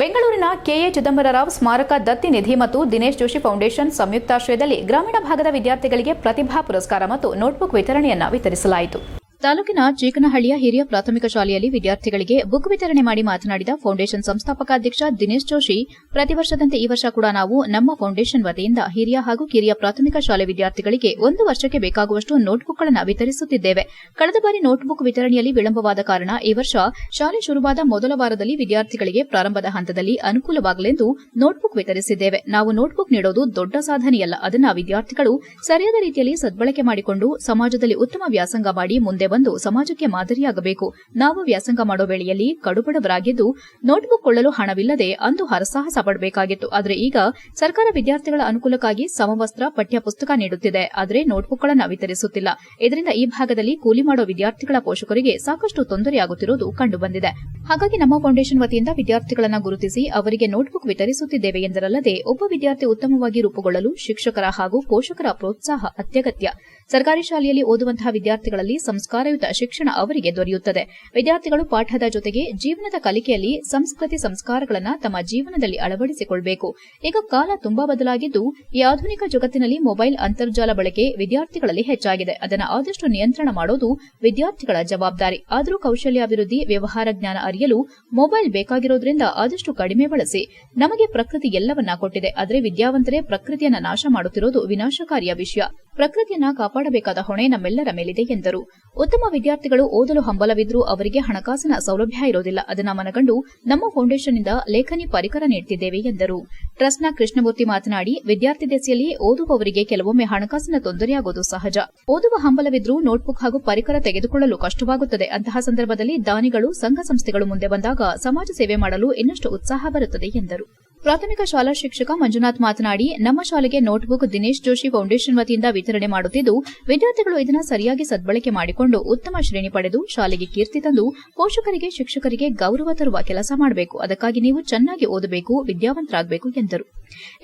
ಬೆಂಗಳೂರಿನ ಕೆಎ ಚಿದಂಬರರಾವ್ ಸ್ಮಾರಕ ದತ್ತಿ ನಿಧಿ ಮತ್ತು ದಿನೇಶ್ ಜೋಶಿ ಫೌಂಡೇಶನ್ ಸಂಯುಕ್ತಾಶ್ರಯದಲ್ಲಿ ಗ್ರಾಮೀಣ ಭಾಗದ ವಿದ್ಯಾರ್ಥಿಗಳಿಗೆ ಪ್ರತಿಭಾ ಪುರಸ್ಕಾರ ಮತ್ತು ನೋಟ್ಬುಕ್ ವಿತರಣೆಯನ್ನು ವಿತರಿಸಲಾಯಿತು. ತಾಲೂಕಿನ ಚೀಕನಹಳ್ಳಿಯ ಹಿರಿಯ ಪ್ರಾಥಮಿಕ ಶಾಲೆಯಲ್ಲಿ ವಿದ್ಯಾರ್ಥಿಗಳಿಗೆ ಬುಕ್ ವಿತರಣೆ ಮಾಡಿ ಮಾತನಾಡಿದ ಫೌಂಡೇಶನ್ ಸಂಸ್ಥಾಪಕ ಅಧ್ಯಕ್ಷ ದಿನೇಶ್ ಜೋಶಿ, ಪ್ರತಿ ವರ್ಷದಂತೆ ಈ ವರ್ಷ ಕೂಡ ನಾವು ನಮ್ಮ ಫೌಂಡೇಶನ್ ವತಿಯಿಂದ ಹಿರಿಯ ಹಾಗೂ ಕಿರಿಯ ಪ್ರಾಥಮಿಕ ಶಾಲೆ ವಿದ್ಯಾರ್ಥಿಗಳಿಗೆ ಒಂದು ವರ್ಷಕ್ಕೆ ಬೇಕಾಗುವಷ್ಟು ನೋಟ್ಬುಕ್ಗಳನ್ನು ವಿತರಿಸುತ್ತಿದ್ದೇವೆ. ಕಳೆದ ಬಾರಿ ನೋಟ್ಬುಕ್ ವಿತರಣೆಯಲ್ಲಿ ವಿಳಂಬವಾದ ಕಾರಣ ಈ ವರ್ಷ ಶಾಲೆ ಶುರುವಾದ ಮೊದಲ ವಾರದಲ್ಲಿ ವಿದ್ಯಾರ್ಥಿಗಳಿಗೆ ಪ್ರಾರಂಭದ ಹಂತದಲ್ಲಿ ಅನುಕೂಲವಾಗಲೆಂದು ನೋಟ್ಬುಕ್ ವಿತರಿಸಿದ್ದೇವೆ. ನಾವು ನೋಟ್ಬುಕ್ ನೀಡೋದು ದೊಡ್ಡ ಸಾಧನೆಯಲ್ಲ. ಅದನ್ನ ವಿದ್ಯಾರ್ಥಿಗಳು ಸರಿಯಾದ ರೀತಿಯಲ್ಲಿ ಸದ್ಬಳಕೆ ಮಾಡಿಕೊಂಡು ಸಮಾಜದಲ್ಲಿ ಉತ್ತಮ ವ್ಯಾಸಂಗ ಮಾಡಿ ಮುಂದೆ ಬಂದು ಸಮಾಜಕ್ಕೆ ಮಾದರಿಯಾಗಬೇಕು. ನಾವು ವ್ಯಾಸಂಗ ಮಾಡೋ ವೇಳೆಯಲ್ಲಿ ಕಡುಬಡವರಾಗಿದ್ದು, ನೋಟ್ಬುಕ್ ಕೊಳ್ಳಲು ಹಣವಿಲ್ಲದೆ ಅಂದು ಹರಸಾಹಸ ಪಡಬೇಕಾಗಿತ್ತು. ಆದರೆ ಈಗ ಸರ್ಕಾರ ವಿದ್ಯಾರ್ಥಿಗಳ ಅನುಕೂಲಕ್ಕಾಗಿ ಸಮವಸ್ತ್ರ, ಪಠ್ಯ ಪುಸ್ತಕ ನೀಡುತ್ತಿದೆ. ಆದರೆ ನೋಟ್ಬುಕ್ಗಳನ್ನು ವಿತರಿಸುತ್ತಿಲ್ಲ. ಇದರಿಂದ ಈ ಭಾಗದಲ್ಲಿ ಕೂಲಿ ಮಾಡೋ ವಿದ್ಯಾರ್ಥಿಗಳ ಪೋಷಕರಿಗೆ ಸಾಕಷ್ಟು ತೊಂದರೆಯಾಗುತ್ತಿರುವುದು ಕಂಡುಬಂದಿದೆ. ಹಾಗಾಗಿ ನಮ್ಮ ಫೌಂಡೇಶನ್ ವತಿಯಿಂದ ವಿದ್ಯಾರ್ಥಿಗಳನ್ನು ಗುರುತಿಸಿ ಅವರಿಗೆ ನೋಟ್ಬುಕ್ ವಿತರಿಸುತ್ತಿದ್ದೇವೆ ಎಂದರಲ್ಲದೆ, ಒಬ್ಬ ವಿದ್ಯಾರ್ಥಿ ಉತ್ತಮವಾಗಿ ರೂಪುಗೊಳ್ಳಲು ಶಿಕ್ಷಕರ ಹಾಗೂ ಪೋಷಕರ ಪ್ರೋತ್ಸಾಹ ಅತ್ಯಗತ್ಯ. ಸರ್ಕಾರಿ ಶಾಲೆಯಲ್ಲಿ ಓದುವಂತಹ ವಿದ್ಯಾರ್ಥಿಗಳಲ್ಲಿ ಸಂಸ್ಕಾರಯುತ ಶಿಕ್ಷಣ ಅವರಿಗೆ ದೊರೆಯುತ್ತದೆ. ವಿದ್ಯಾರ್ಥಿಗಳು ಪಾಠದ ಜೊತೆಗೆ ಜೀವನದ ಕಲಿಕೆಯಲ್ಲಿ ಸಂಸ್ಕೃತಿ ಸಂಸ್ಕಾರಗಳನ್ನು ತಮ್ಮ ಜೀವನದಲ್ಲಿ ಅಳವಡಿಸಿಕೊಳ್ಳಬೇಕು ಈಗ ಕಾಲ ತುಂಬಾ ಬದಲಾಗಿದ್ದು, ಈ ಆಧುನಿಕ ಜಗತ್ತಿನಲ್ಲಿ ಮೊಬೈಲ್ ಅಂತರ್ಜಾಲ ಬಳಕೆ ವಿದ್ಯಾರ್ಥಿಗಳಲ್ಲಿ ಹೆಚ್ಚಾಗಿದೆ. ಅದನ್ನು ಆದಷ್ಟು ನಿಯಂತ್ರಣ ಮಾಡೋದು ವಿದ್ಯಾರ್ಥಿಗಳ ಜವಾಬ್ದಾರಿ. ಆದರೂ ಕೌಶಲ್ಯಾಭಿವೃದ್ಧಿ, ವ್ಯವಹಾರ ಜ್ಞಾನ ಅರಿಯಲು ಮೊಬೈಲ್ ಬೇಕಾಗಿರೋದ್ರಿಂದ ಆದಷ್ಟು ಕಡಿಮೆ ಬಳಸಿ. ನಮಗೆ ಪ್ರಕೃತಿ ಎಲ್ಲವನ್ನ ಕೊಟ್ಟಿದೆ. ಆದರೆ ವಿದ್ಯಾವಂತರೇ ಪ್ರಕೃತಿಯನ್ನ ನಾಶ ಮಾಡುತ್ತಿರೋದು ವಿನಾಶಕಾರಿಯ ವಿಷಯ. ಪ್ರಕೃತಿಯನ್ನ ಕಾಪಾಡಬೇಕಾದ ಹೊಣೆ ನಮ್ಮೆಲ್ಲರ ಮೇಲಿದೆ ಎಂದರು. ಉತ್ತಮ ವಿದ್ಯಾರ್ಥಿಗಳು ಓದಲು ಹಂಬಲವಿದ್ರೂ ಅವರಿಗೆ ಹಣಕಾಸಿನ ಸೌಲಭ್ಯ ಇರೋದಿಲ್ಲ. ಅದನ್ನು ಮನಗಂಡು ನಮ್ಮ ಫೌಂಡೇಶನ್ನಿಂದ ಲೇಖನಿ ಪರಿಕರ ನೀಡುತ್ತಿದ್ದೇವೆ ಎಂದರು. ಟ್ರಸ್ಟ್ನ ಕೃಷ್ಣಮೂರ್ತಿ ಮಾತನಾಡಿ, ವಿದ್ಯಾರ್ಥಿ ದೆಸೆಯಲ್ಲಿ ಓದುವವರಿಗೆ ಕೆಲವೊಮ್ಮೆ ಹಣಕಾಸಿನ ತೊಂದರೆಯಾಗೋದು ಸಹಜ. ಓದುವ ಹಂಬಲವಿದ್ರೂ ನೋಟ್ಬುಕ್ ಹಾಗೂ ಪರಿಕರ ತೆಗೆದುಕೊಳ್ಳಲು ಕಷ್ಟವಾಗುತ್ತದೆ. ಅಂತಹ ಸಂದರ್ಭದಲ್ಲಿ ದಾನಿಗಳು, ಸಂಘ ಸಂಸ್ಥೆಗಳು ಮುಂದೆ ಬಂದಾಗ ಸಮಾಜ ಸೇವೆ ಮಾಡಲು ಇನ್ನಷ್ಟು ಉತ್ಸಾಹ ಬರುತ್ತದೆ ಎಂದರು. ಪ್ರಾಥಮಿಕ ಶಾಲಾ ಶಿಕ್ಷಕ ಮಂಜುನಾಥ್ ಮಾತನಾಡಿ, ನಮ್ಮ ಶಾಲೆಗೆ ನೋಟ್ಬುಕ್ ದಿನೇಶ್ ಜೋಶಿ ಫೌಂಡೇಶನ್ ವತಿಯಿಂದ ವಿತರಣೆ ಮಾಡುತ್ತಿದ್ದು, ವಿದ್ಯಾರ್ಥಿಗಳು ಇದನ್ನು ಸರಿಯಾಗಿ ಸದ್ಬಳಕೆ ಮಾಡಿಕೊಂಡು ಉತ್ತಮ ಶ್ರೇಣಿ ಪಡೆದು ಶಾಲೆಗೆ ಕೀರ್ತಿ ತಂದು, ಪೋಷಕರಿಗೆ, ಶಿಕ್ಷಕರಿಗೆ ಗೌರವ ತರುವ ಕೆಲಸ ಮಾಡಬೇಕು. ಅದಕ್ಕಾಗಿ ನೀವು ಚೆನ್ನಾಗಿ ಓದಬೇಕು, ವಿದ್ಯಾವಂತರಾಗಬೇಕು ಎಂದರು.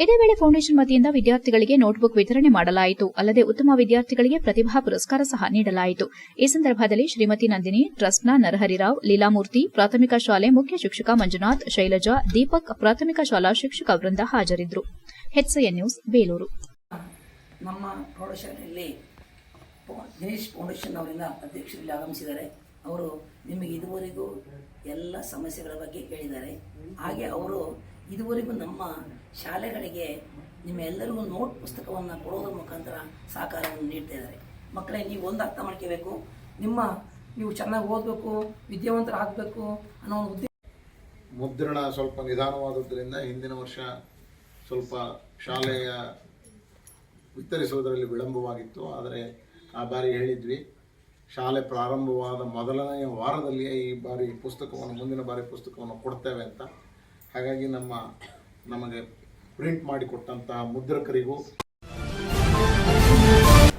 ಇದೇ ವೇಳೆ ಫೌಂಡೇಶನ್ ವತಿಯಿಂದ ವಿದ್ಯಾರ್ಥಿಗಳಿಗೆ ನೋಟ್ಬುಕ್ ವಿತರಣೆ ಮಾಡಲಾಯಿತು. ಅಲ್ಲದೆ ಉತ್ತಮ ವಿದ್ಯಾರ್ಥಿಗಳಿಗೆ ಪ್ರತಿಭಾ ಪುರಸ್ಕಾರ ಸಹ ನೀಡಲಾಯಿತು. ಈ ಸಂದರ್ಭದಲ್ಲಿ ಶ್ರೀಮತಿ ನಂದಿನಿ, ಟ್ರಸ್ಟ್ನ ನರಹರಿರಾವ್, ಲೀಲಾಮೂರ್ತಿ, ಪ್ರಾಥಮಿಕ ಶಾಲೆ ಮುಖ್ಯ ಶಿಕ್ಷಕ ಮಂಜುನಾಥ್, ಶೈಲಜಾ, ದೀಪಕ್, ಪ್ರಾಥಮಿಕ ಶಾಲಾ ಶಿಕ್ಷಕ ವೃಂದ ಹಾಜರಿದ್ದರು ಹೆಚ್ಎನ್ ನ್ಯೂಸ್, ಬೇಲೂರು. ನಮ್ಮ ಪ್ರೌಢಶಾಲೆಯಲ್ಲಿ ದಿನೇಶ್ ಫೌಂಡೇಶನ್ ಅವರಿಂದ ಅಧ್ಯಕ್ಷರಲ್ಲಿ ಆಗಮಿಸಿದ್ದಾರೆ. ಅವರು ನಿಮಗೆ ಇದುವರೆಗೂ ಎಲ್ಲ ಸಮಸ್ಯೆಗಳ ಬಗ್ಗೆ ಹೇಳಿದ್ದಾರೆ ಹಾಗೆ ಅವರು ಇದುವರೆಗೂ ನಮ್ಮ ಶಾಲೆಗಳಿಗೆ ನಿಮ್ಮೆಲ್ಲರಿಗೂ ನೋಟ್ ಪುಸ್ತಕವನ್ನು ಕೊಡೋದ್ರ ಮುಖಾಂತರ ಸಹಕಾರವನ್ನು ನೀಡ್ತಾ ಇದ್ದಾರೆ. ಮಕ್ಕಳೇ, ನೀವು ಒಂದು ಅರ್ಥ ಮಾಡ್ಕೋಬೇಕು. ನಿಮ್ಮ, ನೀವು ಚೆನ್ನಾಗಿ ಓದಬೇಕು, ವಿದ್ಯಾವಂತರಾಗಬೇಕು ಅನ್ನೋ ಒಂದು ಮುದ್ರಣ ಸ್ವಲ್ಪ ನಿಧಾನವಾದದ್ದರಿಂದ ಹಿಂದಿನ ವರ್ಷ ಸ್ವಲ್ಪ ಶಾಲೆಯ ವಿತರಿಸುವುದರಲ್ಲಿ ವಿಳಂಬವಾಗಿತ್ತು. ಆದರೆ ಆ ಬಾರಿ ಹೇಳಿದ್ವಿ, ಶಾಲೆ ಪ್ರಾರಂಭವಾದ ಮೊದಲನೆಯ ವಾರದಲ್ಲಿಯೇ ಈ ಬಾರಿ ಪುಸ್ತಕವನ್ನು, ಮುಂದಿನ ಬಾರಿ ಪುಸ್ತಕವನ್ನು ಕೊಡ್ತೇವೆ ಅಂತ. ಹಾಗಾಗಿ ನಮ್ಮ, ನಮಗೆ ಪ್ರಿಂಟ್ ಮಾಡಿಕೊಟ್ಟಂತಹ ಮುದ್ರಕರಿಗೂ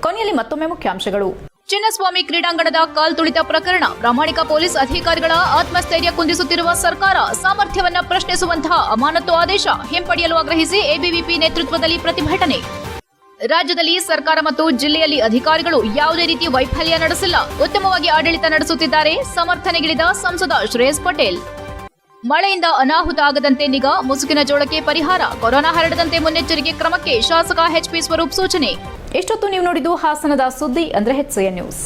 ಕೊನೆಯಲ್ಲಿ ಮತ್ತೊಮ್ಮೆ ಮುಖ್ಯಾಂಶಗಳು. ಚಿನ್ನಸ್ವಾಮಿ ಕ್ರೀಡಾಂಗಣದ ಕಾಲ್ತುಳಿತ ಪ್ರಕರಣ. ಪ್ರಾಮಾಣಿಕ ಪೊಲೀಸ್ ಅಧಿಕಾರಿಗಳ ಆತ್ಮಸ್ಥೈರ್ಯ ಕುಂದಿಸುತ್ತಿರುವ ಸರ್ಕಾರ ಸಾಮರ್ಥ್ಯವನ್ನು ಪ್ರಶ್ನಿಸುವಂತಹ ಅಮಾನತು ಆದೇಶ ಹಿಂಪಡೆಯಲು ಆಗ್ರಹಿಸಿ ಎಬಿವಿಪಿ ನೇತೃತ್ವದಲ್ಲಿ ಪ್ರತಿಭಟನೆ. ರಾಜ್ಯದಲ್ಲಿ ಸರ್ಕಾರ ಮತ್ತು ಜಿಲ್ಲೆಯಲ್ಲಿ ಅಧಿಕಾರಿಗಳು ಯಾವುದೇ ರೀತಿ ವೈಫಲ್ಯ ನಡೆಸಿಲ್ಲ. ಉತ್ತಮವಾಗಿ ಆಡಳಿತ ನಡೆಸುತ್ತಿದ್ದಾರೆ ಸಮರ್ಥನೆಗಿಳಿದ ಸಂಸದ ಶ್ರೇಯಸ್ ಪಟೇಲ್. ಮಳೆಯಿಂದ ಅನಾಹುತ ಆಗದಂತೆ ನಿಗಾ, ಮುಸುಕಿನ ಜೋಳಕ್ಕೆ ಪರಿಹಾರ. ಕೊರೋನಾ ಹರಡದಂತೆ ಮುನ್ನೆಚ್ಚರಿಕೆ ಕ್ರಮಕ್ಕೆ ಶಾಸಕ ಎಚ್ಪಿ ಸ್ವರೂಪ್ ಸೂಚನೆ. ಇಷ್ಟೊತ್ತು ನೀವು ನೋಡಿದ್ದು ಹಾಸನದ ಸುದ್ದಿ ಅಂದ್ರೆ ಹೆಚ್ಸಿಎ ನ್ಯೂಸ್.